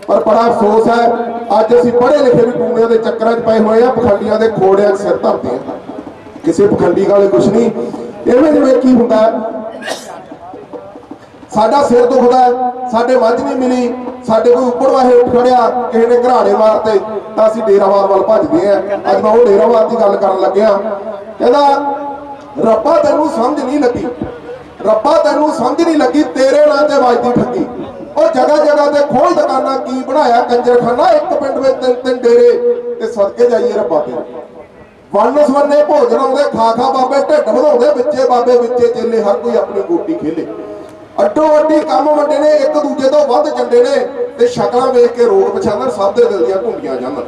ਪਰ ਬੜਾ ਅਫਸੋਸ ਹੈ, ਅੱਜ ਅਸੀਂ ਪੜ੍ਹੇ ਲਿਖੇ ਵੀ ਟੂਣਿਆਂ ਦੇ ਚੱਕਰਾਂ 'ਚ ਪਏ ਹੋਏ ਆ ਪਖੰਡੀਆਂ ਦੇ ਖੋੜਿਆਂ 'ਚ ਸਿਰ ਧਰਦੇ ਆ ਕਿਸੇ ਪਖੰਡੀ ਵਾਲੇ ਕੁਛ ਨਹੀਂ। ਇਵੇਂ ਜਿਵੇਂ ਕੀ ਹੁੰਦਾ ਸਾਡਾ ਸਿਰ ਦੁਖਦਾ ਸਾਡੇ ਮੱਝ ਨਹੀਂ ਮਿਲੀ, ਸਾਡੇ ਕੋਈ ਉੱਪਰ ਵਾਹੇ ਖੜਿਆ, ਕਿਸੇ ਨੇ ਘਰਾੜੇ ਮਾਰਤੇ, ਤਾਂ ਅਸੀਂ ਡੇਰਾਵਾਦ ਵੱਲ ਭੱਜਦੇ ਆ ਅੱਜ ਮੈਂ ਉਹ ਡੇਰਾਵਾਦ ਦੀ ਗੱਲ ਕਰਨ ਲੱਗਿਆ। ਕਹਿੰਦਾ, ਰੱਬਾ ਤੈਨੂੰ ਸਮਝ ਨਹੀਂ ਲੱਗੀ। ਰੱਬਾ ਤੈਨੂੰ ਸਮਝ ਨਹੀਂ ਲੱਗੀ, ਤੇਰੇ ਨਾਂ ਤੇ ਵੱਜਦੀ ਠੱਗੀ। ਉਹ ਜਗ੍ਹਾ ਜਗ੍ਹਾ ਤੇ ਖੋਲ ਦੁਕਾਨਾਂ, ਕੀ ਬਣਾਇਆ, ਕੰਜਰਖਾਨਾ ਇੱਕ ਪਿੰਡ ਵਿੱਚ ਤਿੰਨ ਤਿੰਨ ਡੇਰੇ, ਤੇ ਸਦਕੇ ਜਾਈਏ ਰੱਬਾ ਤੇਰੇ। ਵੰਨ ਸਵੰਨੇ ਭੋਜਨ ਆਉਂਦੇ, ਖਾ ਖਾ ਬਾਬੇ, ਢਿੱਡ ਵਧਾਉਂਦੇ, ਵਿੱਚੇ ਬਾਬੇ ਵਿੱਚੇ ਚੇਲੇ, ਹਰ ਕੋਈ ਆਪਣੀ ਗੋਟੀ ਖੇਲੇ। ਅੱਡੋ ਅੱਡੀ ਕੰਮ ਵੰਡੇ ਨੇ, ਇੱਕ ਦੂਜੇ ਤੋਂ ਵੱਧ ਚੰਡੇ ਨੇ ਤੇ ਸ਼ਕਲਾਂ ਵੇਖ ਕੇ ਰੋਗ ਪਛਾਣਨ ਸਭ ਦੇ ਦਿਲ ਦੀਆਂ ਘੁੰਡੀਆਂ ਜਾਂਦੇ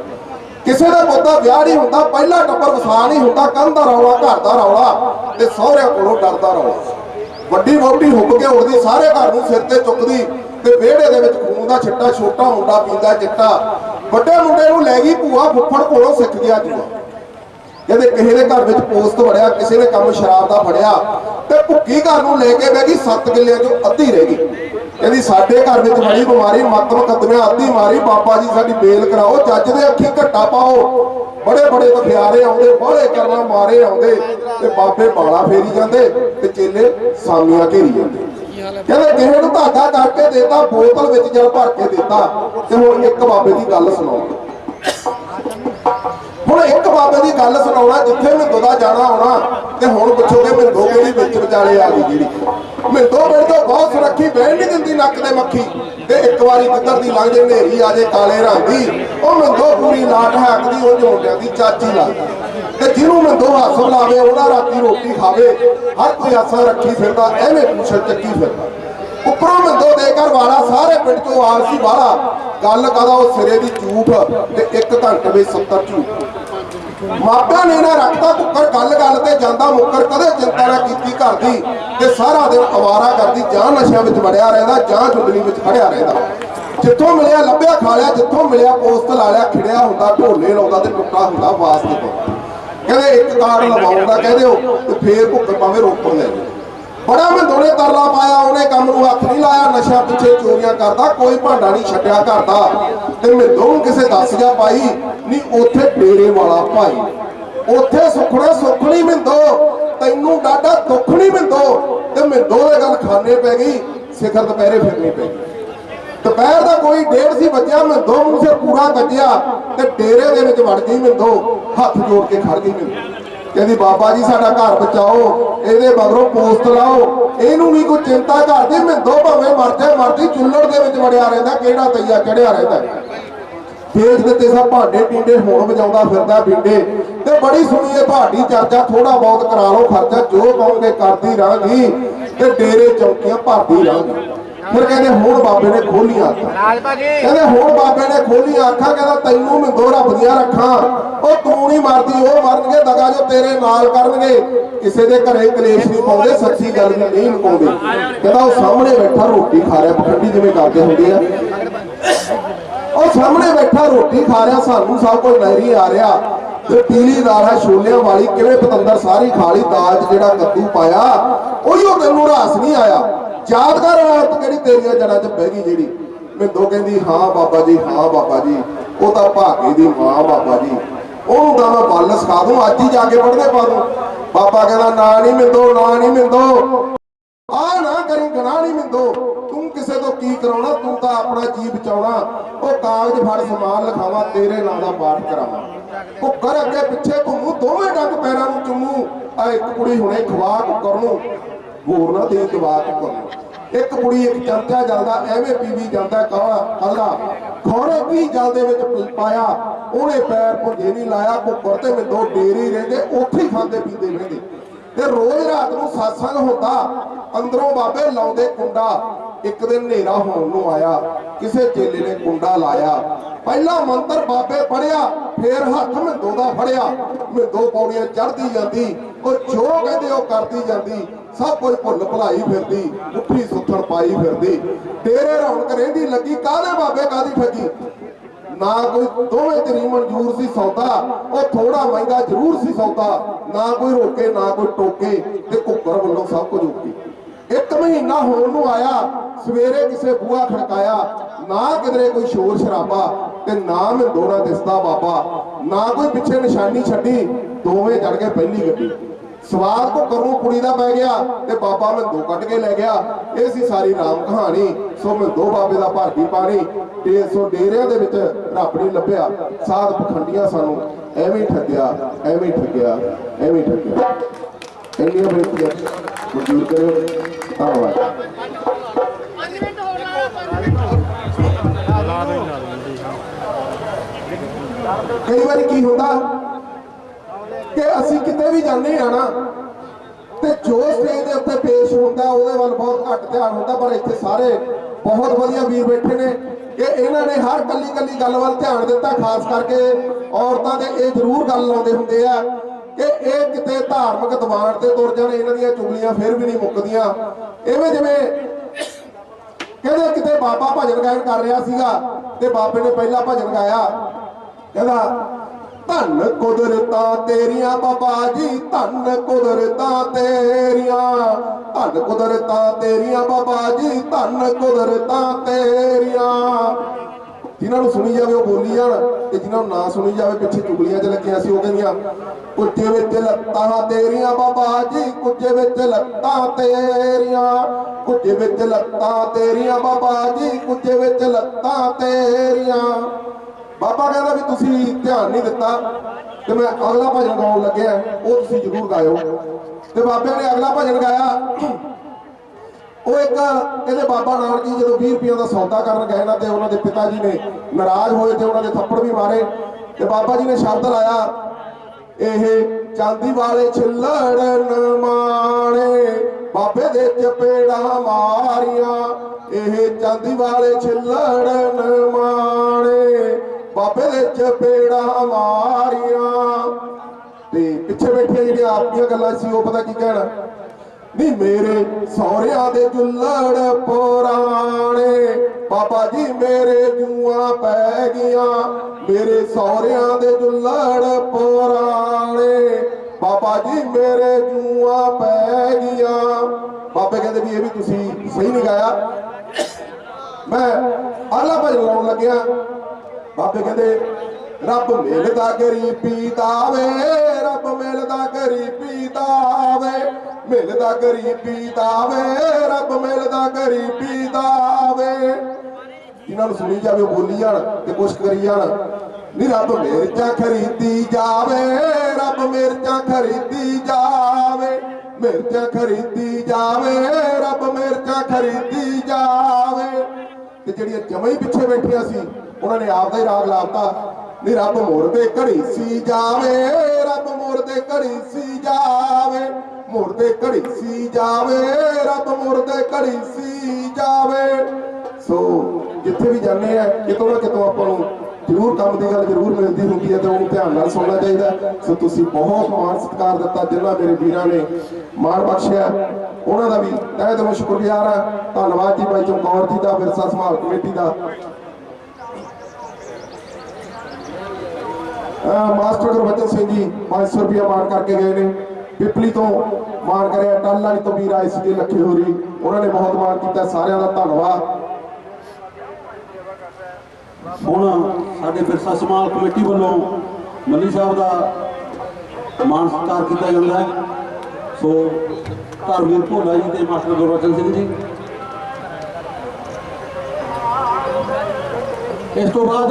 ਕਿਸੇ ਦਾ ਮੁੱਦਾ ਵਿਆਹ ਨਹੀਂ ਹੁੰਦਾ, ਪਹਿਲਾ ਟੱਬਰ ਵਸਾ ਨਹੀਂ ਹੁੰਦਾ ਕੰਧ ਦਾ ਰੌਲਾ, ਘਰ ਦਾ ਰੌਲਾ ਤੇ ਸਹੁਰਿਆਂ ਕੋਲੋਂ ਡਰਦਾ ਰੌਲਾ। ਵੱਡੀ ਵੋਟੀ ਹੁੱਬ ਕੇ ਉੜਦੀ ਸਾਰੇ ਘਰ ਨੂੰ ਸਿਰ ਤੇ ਚੁੱਕਦੀ ਤੇ ਵਿਹੜੇ ਦੇ ਵਿੱਚ ਖੂਨ ਦਾ ਛਿੱਟਾ, ਛੋਟਾ ਮੁੰਡਾ ਪੀਂਦਾ ਚਿੱਟਾ। ਵੱਡੇ ਮੁੰਡੇ ਨੂੰ ਲੈ ਗਈ ਭੂਆ ਫੁੱਫੜ ਕੋਲੋਂ ਸਿੱਖ ਗਿਆ ਜੂਆ। ਕਹਿੰਦੇ ਕਿਸੇ ਦੇ ਘਰ ਵਿੱਚ ਪੋਸਟ ਵੜਿਆ ਕਿਸੇ ਨੇ ਕੰਮ ਸ਼ਰਾਬ ਦਾ ਫੜਿਆ ਤੇ ਭੁੱਕੀ ਘਰ ਨੂੰ ਲੈ ਕੇ ਬਹਿ ਗਈ 7 ਕਿੱਲਿਆਂ ਚੋਂ ਅੱਧੀ ਰਹਿ ਗਈ। ਕਹਿੰਦੀ, ਸਾਡੇ ਘਰ ਵਿੱਚ ਬੜੀ ਬਿਮਾਰੀ, ਮੱਤ ਮੁਕੱਦਮਿਆਂ ਅੱਧੀ ਮਾਰੀ, ਬਾਬਾ ਜੀ ਸਾਡੀ ਬੇਲ ਕਰਾਓ, ਜੱਜ ਦੇ ਅੱਖੀ ਘੱਟਾ ਪਾਓ। ਬੜੇ ਬੜੇ ਤਖਿਆਰੇ ਆਉਂਦੇ, ਬਾਹਲੇ ਕਰਨਾ ਮਾਰੇ ਆਉਂਦੇ, ਤੇ ਬਾਬੇ ਬਾਲਾ ਫੇਰੀ ਜਾਂਦੇ, ਤੇ ਚੇਲੇ ਸਾਮੀਆਂ ਘੇਰੀ ਜਾਂਦੇ। ਕਹਿੰਦੇ, ਕਿਸੇ ਨੂੰ ਧਾਗਾ ਕਰਕੇ ਦੇਤਾ, ਬੋਤਲ ਵਿੱਚ ਜਲ ਭਰ ਕੇ ਦਿੱਤਾ, ਤੇ ਹੁਣ ਇੱਕ ਬਾਬੇ ਦੀ ਗੱਲ ਸੁਣਾਓ। ਹੁਣ ਇੱਕ ਬਾਬੇ ਦੀ ਗੱਲ ਸੁਣਾਉਣਾ, ਜਿੱਥੇ ਮਿੰਦੋ ਦਾ ਜਾਣਾ ਹੋਣਾ, ਤੇ ਹੁਣ ਪੁੱਛੋਗੇ ਮਿੰਦੋ ਕਿਹੜੀ ਵਿੱਚ ਵਿਚਾਲੇ ਆ ਗਈ ਜਿਹੜੀ। ਮਿੰਦੋ ਪਿੰਡ ਤੋਂ ਬਹੁਤ ਸੁਰੱਖੀ, ਬਹਿਣ ਨਹੀਂ ਦਿੰਦੀ ਨੱਕ ਤੇ ਮੱਖੀ। ਤੇ ਇੱਕ ਵਾਰੀ ਕਿੱਧਰ ਦੀ ਲੰਘ ਜੇ, ਹਨੇਰੀ ਆ ਜੇ, ਕਾਲੇ ਰੰਗ ਦੀ। ਉਹ ਮਿੰਦੋ ਪੂਰੀ ਲਾਟ ਹਾਕਦੀ, ਉਹ ਮੁੰਡਿਆਂ ਦੀ ਚਾਚੀ ਲੱਗਦੀ। ਤੇ ਜਿਹਨੂੰ ਮਿੰਦੋ ਹੱਥ ਲਾਵੇ, ਉਹਦਾ ਰਾਤੀ ਰੋਟੀ ਖਾਵੇ, ਹਰ ਕੋਈ ਆਸਾ ਰੱਖੀ ਫਿਰਦਾ, ਐਵੇਂ ਪੁੱਛਲ ਚੱਕੀ ਫਿਰਦਾ। ਉੱਪਰੋਂ ਮਿੰਦੋ ਦੇ ਘਰ ਵਾਲਾ, ਸਾਰੇ ਪਿੰਡ ਤੋਂ ਆਲਸੀ ਵਾਲਾ, ਗੱਲ ਕਹਦਾ, ਉਹ ਸਿਰੇ ਦੀ ਝੂਠ ਤੇ ਇੱਕ ਘੰਟੇ ਵਿੱਚ 70 ਝੂਠ। ਮਾਪਿਆਂ ਨੇ ਨਾ ਰੱਖਤਾ ਕੁੱਕਰ ਗੱਲ ਗੱਲ ਤੇ ਜਾਂਦਾ ਮੁੱਕਰ, ਕਦੇ ਚਿੰਤਾ ਨਾ ਕੀਤੀ ਘਰ ਦੀ, ਤੇ ਸਾਰਾ ਦਿਨ ਅਵਾਰਾ ਕਰਦੀ, ਜਾਂ ਨਸ਼ਿਆਂ ਵਿੱਚ ਵੜਿਆ ਰਹਿੰਦਾ, ਜਾਂ ਚੁੰਦਲੀ ਵਿੱਚ ਖੜਿਆ ਰਹਿੰਦਾ। ਜਿੱਥੋਂ ਮਿਲਿਆ ਲੱਭਿਆ ਖਾ ਲਿਆ, ਜਿੱਥੋਂ ਮਿਲਿਆ ਪੋਸਟ ਲਾ ਲਿਆ, ਖਿੜਿਆ ਹੁੰਦਾ, ਢੋਲੇ ਲਾਉਂਦਾ ਤੇ ਟੁੱਟਾ ਹੁੰਦਾ ਵਾਸਤੇ ਤੋਂ ਕਹਿੰਦੇ ਇੱਕ ਕਾਰਡ ਲਵਾਉਂਦਾ, ਕਹਿੰਦੇ ਉਹ, ਤੇ ਫੇਰ ਭੁੱਖ ਪਾਵੇਂ ਰੋਪੜ ਲੈ ਜਾਓ ਬੜਾ ਮੰਦੋਨੇ ਤਰਲਾ ਪਾਇਆ, ਉਹਨੇ ਕੰਮ ਨੂੰ ਹੱਥ ਨਹੀਂ ਲਾਇਆ, ਨਸ਼ਾ ਪਿੱਛੇ ਚੋਰੀਆਂ ਕਰਦਾ, ਕੋਈ ਭਾਂਡਾ ਨਹੀਂ ਛੱਡਿਆ ਕਰਦਾ ਤੇ ਮੈਨੂੰ ਨੂੰ ਕਿਸੇ ਦੱਸ ਗਿਆ ਪਾਈ ਨਹੀਂ ਉੱਥੇ ਡੇਰੇ ਵਾਲਾ ਭਾਈ ਉੱਥੇ ਸੁਖਣਾ ਸੁਖਣੀ ਮਿੰਦੋ ਤੈਨੂੰ ਡਾਡਾ ਦੁੱਖ ਨਹੀਂ ਮਿੰਦੋ ਤੇ ਮਿੰਦੋ ਦੇ ਗੱਲ ਖਾਣੇ ਪੈ ਗਈ, ਸਿਖਰ ਦੁਪਹਿਰੇ ਫਿਰਨੀ ਪੈ ਗਈ। ਦੁਪਹਿਰ ਦਾ ਕੋਈ ਡੇਢ ਸੀ ਵੱਜਿਆ ਮਿੰਦੋ ਨੂੰ ਸੇ ਪੂਰਾ ਗੱਜਿਆ ਤੇ ਡੇਰੇ ਦੇ ਵਿੱਚ ਵੜ ਗਈ ਮਿੰਦੋ ਹੱਥ ਜੋੜ ਕੇ ਖੜ ਗਈ ਮਿੰਦੋ ਕਹਿੰਦੀ ਬਾਬਾ ਜੀ ਸਾਡਾ ਘਰ ਬਚਾਓ ਇਹਦੇ ਮਗਰੋਂ ਪੋਸਟ ਲਾਓ। ਇਹਨੂੰ ਵੀ ਕੋਈ ਚਿੰਤਾ ਕਰਦੀ ਮਿੰਦੋ ਭਾਵੇਂ ਮਰ ਜਾਏ ਮਰਦੀ ਚੁੱਲੜ ਦੇ ਵਿੱਚ ਵੜਿਆ ਰਹਿੰਦਾ ਕਿਹੜਾ ਤਈਆ ਚੜਿਆ ਰਹਿੰਦਾ। ਵੇਚ ਦਿੱਤੇ ਸਭ ਭਾਂਡੇ ਟਿੰਡੇ ਹੁਣ ਵਜਾਉਂਦਾ ਫਿਰਦਾ ਬਿੰਡੇ। ਤੇ ਬੜੀ ਸੁਣੀਏ ਭਾਡੀ ਚਰਚਾ ਥੋੜਾ ਬਹੁਤ ਕਰਾ ਲਓ ਖਰਚਾ ਜੋ ਕਹੋਗੇ ਕਰਦੀ ਰਾਂਗੀ। ਤੇ ਡੇਰੇ ਚੌਕੀਆਂ ਭਰਦੀ ਰਾਂਗੀ। ਫਿਰ ਕਹਿੰਦੇ ਹੁਣ ਬਾਬੇ ਨੇ ਖੋਲੀਆਂ ਅੱਖਾਂ। ਕਹਿੰਦੇ ਹੁਣ ਬਾਬੇ ਨੇ ਖੋਲੀਆਂ ਅੱਖਾਂ। ਕਹਿੰਦਾ ਤੈਨੂੰ ਮਿੰਦੋ ਰੱਬ ਦੀਆਂ ਰੱਖਾਂ। ਉਹ ਤੂੰ ਨਹੀਂ ਮਰਦੀ, ਉਹ ਮਰਨਗੇ, ਦਗਾ ਜੋ ਤੇਰੇ ਨਾਲ ਕਰਨਗੇ। ਕਿਸੇ ਦੇ ਘਰੇ ਕਲੇਸ਼ ਨਹੀਂ ਪਾਉਂਦੇ, ਸੱਚੀ ਗੱਲ ਨਹੀਂ ਲੁਕਾਉਂਦੇ ਕਹਿੰਦਾ ਉਹ ਸਾਹਮਣੇ ਬੈਠਾ, ਰੋਟੀ ਖਾ ਰਿਹਾ, ਪਖੰਡੀ ਜਿਵੇਂ ਕਰਦੇ ਹੁੰਦੇ ਆ। ਉਹ ਸਾਹਮਣੇ ਬੈਠਾ, ਰੋਟੀ ਖਾ ਰਿਹਾ, ਸਾਨੂੰ ਸਭ ਕੁਝ ਨਹਿਰੀ ਆ ਰਿਹਾ। ਤੇ ਪੀਲੀ ਦਾਲ ਛੋਲਿਆਂ ਵਾਲੀ, ਕਿਵੇਂ ਪਤੰਦਰ ਸਾਰੀ ਖਾਲੀ ਦਾਜ ਜਿਹੜਾ ਕੱਦੂ ਪਾਇਆ ਉਹੀ ਉਹ ਤੈਨੂੰ ਰਾਸ ਨਹੀਂ ਆਇਆ। ਯਾਦਗਾਰ ਔਰਤ ਕਿਹੜੀ ਤੇਰੀਆਂ ਜੜਾਂ 'ਚ ਬਹਿ ਗਈ ਜਿਹੜੀ? ਮਿੰਦੋ ਕਹਿੰਦੀ, ਹਾਂ ਬਾਬਾ ਜੀ, ਹਾਂ ਬਾਬਾ ਜੀ। ਉਹ ਤਾਂ ਭਾਗੇ ਦੀ ਮਾਂ ਬਾਬਾ ਜੀ। ਉਹਨੂੰ ਤਾਂ ਮੈਂ ਬੱਲ ਸਿਖਾ ਦੂੰ, ਅੱਜ ਹੀ ਜਾ ਕੇ ਪੜ੍ਹਦੇ ਪਾ ਦੂੰ। ਬਾਬਾ ਕਹਿੰਦਾ, ਨਾ ਨਹੀਂ ਮਿੰਦੋ ਨਾ ਨਹੀਂ ਮਿੰਦੋ ਆ ਨਾ ਕਰੀ, ਗਨਾਹ ਨਹੀਂ ਮਿੰਦੋ ਤੂੰ ਕਿਸੇ ਤੋਂ ਕੀ ਕਰਾਉਣਾ? ਤੂੰ ਤਾਂ ਆਪਣਾ ਜੀ ਬਚਾਉਣਾ। ਉਹ ਕਾਗਜ਼ ਫੜ, ਸਮਾਨ ਲਿਖਾਵਾ, ਤੇਰੇ ਨਾਂ ਦਾ ਪਾਠ ਕਰਾਵਾਂ। ਕੁੱਕਰ ਅੱਗੇ ਪਿੱਛੇ ਘੁੰਮੂ, ਦੋਵੇਂ ਡੰਗ ਪੈਰਾਂ ਨੂੰ ਚੁੰਮੂ। ਆ ਇੱਕ ਕੁੜੀ ਹੁਣੇ ਖਵਾ ਕੁੱਕਰ ਨੂੰ ਹੋਰ ਨਾ ਦੇ ਦਵਾ ਕੁੱਕਰ ਨੂੰ ਇੱਕ ਕੁੜੀ, ਇੱਕ ਚਮਚਾ ਜਲਦਾ ਐਵੇਂ ਪੀਵੀ ਜਾਂਦਾ ਕੱਲਾ ਖੋਰੇ ਕੀ ਜਲ ਦੇ ਵਿੱਚ ਪਾਇਆ, ਉਹਨੇ ਪੈਰ ਭੁੰਜੇ ਨਹੀਂ ਲਾਇਆ ਕੁੱਕਰ ਤੇ ਮਿੰਦੋ ਡੇਰੀ ਰਹਿੰਦੇ, ਉੱਥੇ ਹੀ ਖਾਂਦੇ ਪੀਂਦੇ ਰਹਿੰਦੇ। ਤੇ ਰੋਜ਼ ਰਾਤ ਨੂੰ satsang ਹੁੰਦਾ, ਅੰਦਰੋਂ ਬਾਬੇ ਲਾਉਂਦੇ ਕੁੰਡਾ, ਇੱਕ ਦਿਨ ਹਨੇਰਾ ਹੋਣ ਨੂੰ ਆਇਆ, ਕਿਸੇ ਚੇਲੇ ਨੇ ਕੁੰਡਾ ਲਾਇਆ। ਪਹਿਲਾ ਮੰਤਰ ਬਾਬੇ ਪੜਿਆ ਫੇਰ ਹੱਥ ਮਿੰਦੋ ਦਾ ਫੜਿਆ। ਮਿੰਦੋ ਪੌੜੀਆਂ ਚੜਦੀ ਜਾਂਦੀ, ਉਹ ਜੋ ਕਹਿੰਦੇ ਉਹ ਕਰਦੀ ਜਾਂਦੀ। ਸਭ ਕੁਝ ਭੁੱਲ ਭੁਲਾਈ ਫਿਰਦੀ ਉੱਠੀ ਸੁੱਥਣ ਪਾਈ ਫਿਰਦੀ। ਤੇਰੇ ਰੌਣਕ ਰਹਿੰਦੀ ਲੱਗੀ, ਕਾਹਦੇ ਬਾਬੇ ਕਾਦੀ ਠੱਗੀ? ਨਾ ਕੋਈ ਦੋਵੇਂ ਤੇਰੀ ਮਨਜ਼ੂਰ ਸੀ ਸੌਦਾ, ਉਹ ਥੋੜਾ ਮਹਿੰਗਾ ਜ਼ਰੂਰ ਸੀ ਸੌਦਾ। ਨਾ ਕੋਈ ਰੋਕੇ, ਨਾ ਕੋਈ ਟੋਕੇ ਤੇ ਕੁੱਕਰ ਵੱਲੋਂ ਸਭ ਕੁਝ ਉੱਕੀ। ਇੱਕ ਮਹੀਨਾ ਹੋਣ ਨੂੰ ਆਇਆ, ਸਵੇਰੇ ਕਿਸੇ ਬੂਹਾ ਖੜਕਾਇਆ, ਨਾ ਕਿਧਰੇ ਕੋਈ ਸ਼ੋਰ ਸ਼ਰਾਬਾ ਤੇ ਨਾ ਮੈਂ ਮਿੰਦੋਰਾ ਦਿਸਦਾ ਬਾਬਾ। ਨਾ ਕੋਈ ਪਿੱਛੇ ਨਿਸ਼ਾਨੀ ਛੱਡੀ, ਦੋਵੇਂ ਚੜ ਕੇ ਪਹਿਲੀ ਗੱਡੀ। ਸਵਾਦ ਕੋ ਕਰੂੰ ਕੁੜੀ ਦਾ ਪੈ ਗਿਆ ਤੇ ਬਾਬਾ ਮੈਂ ਦੋ ਕੱਢ ਕੇ ਲੈ ਗਿਆ। ਇਹ ਸੀ ਸਾਰੀ ਰਾਮ ਕਹਾਣੀ। ਸੋ ਮੈਂ ਦੋ ਬਾਬੇ ਦਾ ਭਾਰਤੀ ਪਾਣੀ। ਤੇ ਡੇਰਿਆਂ ਦੇ ਵਿੱਚ ਰੱਬ ਨਹੀਂ ਲੱਭਿਆ। ਸਾਧ ਪਖੰਡੀਆਂ ਸਾਨੂੰ ਐਵੇਂ ਠੱਗਿਆ ਐਵੇਂ ਠੱਗਿਆ ਐਵੇਂ ਠੱਗਿਆ। ਇੰਨੀਆਂ ਬੇਨਤੀਆਂ ਮਨਜ਼ੂਰ ਕਰਿਓ। ਧੰਨਵਾਦ। ਕਈ ਵਾਰੀ ਕੀ ਹੁੰਦਾ? ਅਸੀਂ ਕਿਤੇ ਵੀ ਜਾਂਦੇ ਆ ਨਾ, ਤੇ ਜੋ ਸਟੇਜ ਦੇ ਉੱਤੇ ਪੇਸ਼ ਹੁੰਦਾ, ਉਹਦੇ ਵੱਲ ਬਹੁਤ ਘੱਟ ਧਿਆਨ ਹੁੰਦਾ, ਪਰ ਇੱਥੇ ਸਾਰੇ ਬਹੁਤ ਵਧੀਆ ਵੀਰ ਬੈਠੇ ਨੇ। ਕਿ ਇਹਨਾਂ ਨੇ ਹਰ ਕੱਲੀ ਕੱਲੀ ਗੱਲ ਵੱਲ ਧਿਆਨ ਦਿੱਤਾ, ਖਾਸ ਕਰਕੇ ਔਰਤਾਂ ਦੇ, ਇਹ ਜ਼ਰੂਰ ਗੱਲ ਲਾਉਂਦੇ ਹੁੰਦੇ ਆ ਕਿ ਇਹ ਕਿਤੇ ਧਾਰਮਿਕ ਦੀਵਾਨ ਤੇ ਤੁਰ ਜਾਣ, ਇਹਨਾਂ ਦੀਆਂ ਚੁਗਲੀਆਂ ਫਿਰ ਵੀ ਨਹੀਂ ਮੁੱਕਦੀਆਂ। ਐਵੇਂ ਜਿਵੇਂ ਕਹਿੰਦੇ ਕਿਤੇ ਬਾਬਾ ਭਜਨ ਗਾਇਨ ਕਰ ਰਿਹਾ ਸੀਗਾ, ਤੇ ਬਾਬੇ ਨੇ ਪਹਿਲਾ ਭਜਨ ਗਾਇਆ, ਕਹਿੰਦਾ ਧੰਨ ਕੁਦਰਤਾਂ ਤੇਰੀਆਂ, ਬਾਬਾ ਜੀ, ਧੰਨ ਕੁਦਰਤਾਂ ਤੇਰੀਆਂ। ਧੰਨ ਕੁਦਰਤਾਂ ਤੇਰੀਆਂ, ਬਾਬਾ ਜੀ, ਧੰਨ ਕੁਦਰਤਾਂ ਤੇਰੀਆਂ। ਜਿਨ੍ਹਾਂ ਨੂੰ ਸੁਣੀ ਜਾਵੇ ਉਹ ਬੋਲੀ ਜਾਣ ਤੇ ਜਿਨ੍ਹਾਂ ਨੂੰ ਨਾ ਸੁਣੀ ਜਾਵੇ, ਪਿੱਛੇ ਚੁਗਲੀਆਂ 'ਚ ਲੱਗੀਆਂ ਸੀ, ਉਹ ਕਹਿੰਦੀਆਂ, ਕੁੱਜੇ ਵਿੱਚ ਲੱਤਾਂ ਤੇਰੀਆਂ, ਬਾਬਾ ਜੀ, ਕੁੱਜੇ ਵਿੱਚ ਲੱਤਾਂ ਤੇਰੀਆਂ। ਕੁੱਜੇ ਵਿੱਚ ਲੱਤਾਂ ਤੇਰੀਆਂ, ਬਾਬਾ ਜੀ, ਕੁੱਜੇ ਵਿੱਚ ਲੱਤਾਂ ਤੇਰੀਆਂ। ਬਾਬਾ ਕਹਿੰਦਾ ਵੀ ਤੁਸੀਂ ਧਿਆਨ ਨਹੀਂ ਦਿੱਤਾ ਤੇ ਮੈਂ ਅਗਲਾ ਭਜਨ ਗਾਉਣ ਲੱਗਿਆ, ਉਹ ਤੁਸੀਂ ਜ਼ਰੂਰ ਗਾਇਓ। ਤੇ ਬਾਬੇ ਨੇ ਅਗਲਾ ਭਜਨ ਗਾਇਆ। ਉਹ ਇੱਕ ਕਹਿੰਦੇ ਬਾਬਾ ਨਾਨਕ ਜੀ ਜਦੋਂ 20 ਰੁਪਈਆ ਦਾ ਸੌਦਾ ਕਰਨ ਗਏ ਨਾ ਤੇ ਉਹਨਾਂ ਦੇ ਪਿਤਾ ਜੀ ਨੇ ਨਾਰਾਜ਼ ਹੋਏ ਤੇ ਉਹਨਾਂ ਦੇ ਥੱਪੜ ਵੀ ਮਾਰੇ। ਤੇ ਬਾਬਾ ਜੀ ਨੇ ਸ਼ਬਦ ਲਾਇਆ, ਇਹ ਚਾਂਦੀ ਵਾਲੇ ਛਿੱਲੜ ਮਾਣੇ ਬਾਬੇ ਦੇ ਚਪੇੜਾ ਮਾਰੀਆਂ, ਇਹ ਚਾਂਦੀ ਵਾਲੇ ਛਿੱਲੜ ਮਾਣੇ ਬਾਬੇ ਦੇ ਚਪੇੜਾ ਮਾਰੀਆਂ। ਤੇ ਪਿੱਛੇ ਬੈਠੀਆਂ ਜਿਹੜੀਆਂ ਆਪਣੀਆਂ ਗੱਲਾਂ ਸੀ, ਉਹ ਪਤਾ ਕੀ ਕਹਿਣਾ? ਨੀ, ਮੇਰੇ ਸਹੁਰਿਆਂ ਦੇ ਜੁੱਲੜ ਪੁਰਾਣੇ, ਬਾਬਾ ਜੀ, ਮੇਰੇ ਜੂਆਂ ਪੈ ਗਈਆਂ। ਮੇਰੇ ਸਹੁਰਿਆਂ ਦੇ ਜੁੱਲੜ ਪੁਰਾਣੇ, ਬਾਬਾ ਜੀ, ਮੇਰੇ ਜੂਆਂ ਪੈ ਗਈਆਂ। ਬਾਬੇ ਕਹਿੰਦੇ ਵੀ ਇਹ ਵੀ ਤੁਸੀਂ ਸਹੀ ਨਹੀਂ ਗਾਇਆ। ਮੈਂ ਆਲਾ ਭਜਨ ਲਾਉਣ ਲੱਗਿਆ। ਬਾਬੇ ਕਹਿੰਦੇ, ਰੱਬ ਮਿਲਦਾ ਗਰੀਬੀ ਦਾਵੇ ਰੱਬ ਮਿਲਦਾ ਗਰੀਬੀ ਦਾਵੇ ਮਿਲਦਾ ਗਰੀਬੀ ਦਾਵੇ ਰੱਬ ਮਿਲਦਾ ਗਰੀਬੀ ਦਾਵੇ ਜਿਨ੍ਹਾਂ ਨੂੰ ਸੁਣੀ ਜਾਵੇ ਬੋਲੀ ਜਾਣ ਤੇ ਕੁਛ ਕਰੀ ਜਾਣ। ਨੀ ਰੱਬ ਮਿਰਚਾਂ ਖਰੀਦੀ ਜਾਵੇ, ਰੱਬ ਮਿਰਚਾਂ ਖਰੀਦੀ ਜਾਵੇ, ਮਿਰਚਾਂ ਖਰੀਦੀ ਜਾਵੇ, ਰੱਬ ਮਿਰਚਾਂ ਖਰੀਦੀ ਜਾਵੇ। ਤੇ ਜਿਹੜੀਆਂ ਜਮਾਂ ਪਿੱਛੇ ਬੈਠੀਆਂ ਸੀ ਉਹਨਾਂ ਨੇ ਆਪ ਦਾ ਹੀ ਰਾਗ ਲਾਤਾ ਨੀ ਰੱਬ ਮੋਰ ਤੇ ਘੜੀ ਸੀ ਜਾਵੇ, ਰੱਬ ਮੋਰ ਤੇ ਘੜੀ ਸੀ ਜਾਵੇ ਮੋਰ ਤੇ ਘੜੀ ਸੀ ਜਾਵੇ, ਰੱਬ ਮੋਰ ਤੇ ਘੜੀ ਸੀ ਜਾਵੇ। ਸੋ ਜਿੱਥੇ ਵੀ ਜਾਂਦੇ ਆ, ਕਿਤੋਂ ਨਾ ਕਿਤੋਂ ਆਪਾਂ ਨੂੰ ਜ਼ਰੂਰ ਕੰਮ ਦੀ ਗੱਲ ਜ਼ਰੂਰ ਮਿਲਦੀ ਹੁੰਦੀ ਹੈ ਤੇ ਉਹਨੂੰ ਧਿਆਨ ਨਾਲ ਸੁਣਨਾ ਚਾਹੀਦਾ ਸੋ ਤੁਸੀਂ ਬਹੁਤ ਮਾਣ ਸਤਿਕਾਰ ਦਿੱਤਾ ਜਿਨ੍ਹਾਂ ਮੇਰੇ ਵੀਰਾਂ ਨੇ ਮਾਣ ਬਖਸ਼ਿਆ। ਉਹਨਾਂ ਦਾ ਵੀ ਤਹਿ ਦਿਲੋਂ ਸ਼ੁਕਰਗੁਜ਼ਾਰ ਹਾਂ। ਧੰਨਵਾਦ ਜੀ ਭਾਈ ਚਮਕੌਰ ਜੀ ਦਾ, ਵਿਰਸਾ ਸੰਭਾਲ ਕਮੇਟੀ ਦਾ। ਮਾਸਟਰ ਗੁਰਬਚਨ ਸਿੰਘ ਜੀ 500 ਰੁਪਇਆ ਮਾਰ ਕਰਕੇ ਗਏ ਨੇ। ਪਿਪਲੀ ਤੋਂ ਮਾਰ ਕਰਿਆ ਟੱਲ ਵਾਲੀ ਤੋਂ ਵੀਰ ਆਏ ਸੀਗੇ ਲੱਖੇ ਹੋਰੀ। ਉਹਨਾਂ ਨੇ ਬਹੁਤ ਮਾਣ ਕੀਤਾ, ਸਾਰਿਆਂ ਦਾ ਧੰਨਵਾਦ। ਹੁਣ ਸਾਡੇ ਵਿਰਸਾ ਸਮਾਲ ਕਮੇਟੀ ਵੱਲੋਂ ਮੱਲੀ ਸਾਹਿਬ ਦਾ ਮਾਨ ਸਤਿਕਾਰ ਕੀਤਾ ਜਾਂਦਾ ਹੈ। ਸੋ ਧਰਮਵੀਰ ਭੋਲਾ ਜੀ ਤੇ ਮਾਸਟਰ ਗੁਰਬਚਨ ਸਿੰਘ ਜੀ। ਇਸ ਤੋਂ ਬਾਅਦ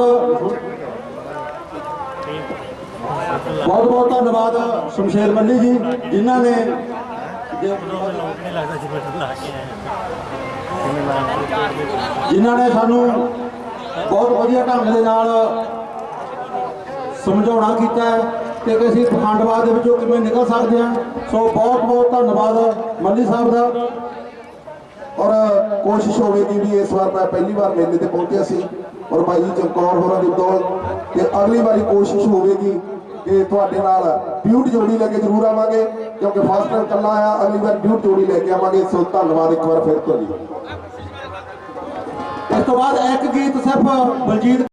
ਬਹੁਤ ਬਹੁਤ ਧੰਨਵਾਦ ਸ਼ਮਸ਼ੇਰ ਮੱਲੀ ਜੀ, ਜਿਨ੍ਹਾਂ ਨੇ ਜਿਨ੍ਹਾਂ ਨੇ ਸਾਨੂੰ ਬਹੁਤ ਵਧੀਆ ਢੰਗ ਦੇ ਨਾਲ ਸਮਝਾਉਣਾ ਕੀਤਾ ਹੈ ਕਿ ਕਿ ਅਸੀਂ ਪਖੰਡਵਾਦ ਦੇ ਵਿੱਚੋਂ ਕਿਵੇਂ ਨਿਕਲ ਸਕਦੇ ਹਾਂ। ਸੋ ਬਹੁਤ ਬਹੁਤ ਧੰਨਵਾਦ ਮੱਲੀ ਸਾਹਿਬ ਦਾ। ਔਰ ਕੋਸ਼ਿਸ਼ ਹੋਵੇਗੀ ਵੀ ਇਸ ਵਾਰ ਮੈਂ ਪਹਿਲੀ ਵਾਰ ਮੇਲੇ ਤੇ ਪਹੁੰਚਿਆ ਸੀ ਔਰ ਭਾਈ ਚਮਕੌਰ ਹੋਰਾਂ ਦੀ ਬਦੌਲਤ ਤੇ ਅਗਲੀ ਵਾਰੀ ਕੋਸ਼ਿਸ਼ ਹੋਵੇਗੀ ਕਿ ਤੁਹਾਡੇ ਨਾਲ ਬਿਊਟ ਜੋੜੀ ਲੈ ਕੇ ਜ਼ਰੂਰ ਆਵਾਂਗੇ, ਕਿਉਂਕਿ ਫਸਟ ਟਾਈਮ ਕੱਲਾ ਆਇਆ, ਅਗਲੀ ਵਾਰ ਬਿਊਟ ਜੋੜੀ ਲੈ ਕੇ ਆਵਾਂਗੇ, ਸੋ ਧੰਨਵਾਦ ਇੱਕ ਵਾਰ ਫਿਰ ਤੋਂ ਜੀ। ਇਸ ਤੋਂ ਬਾਅਦ ਇੱਕ ਗੀਤ ਸਿਰਫ ਬਲਜੀਤ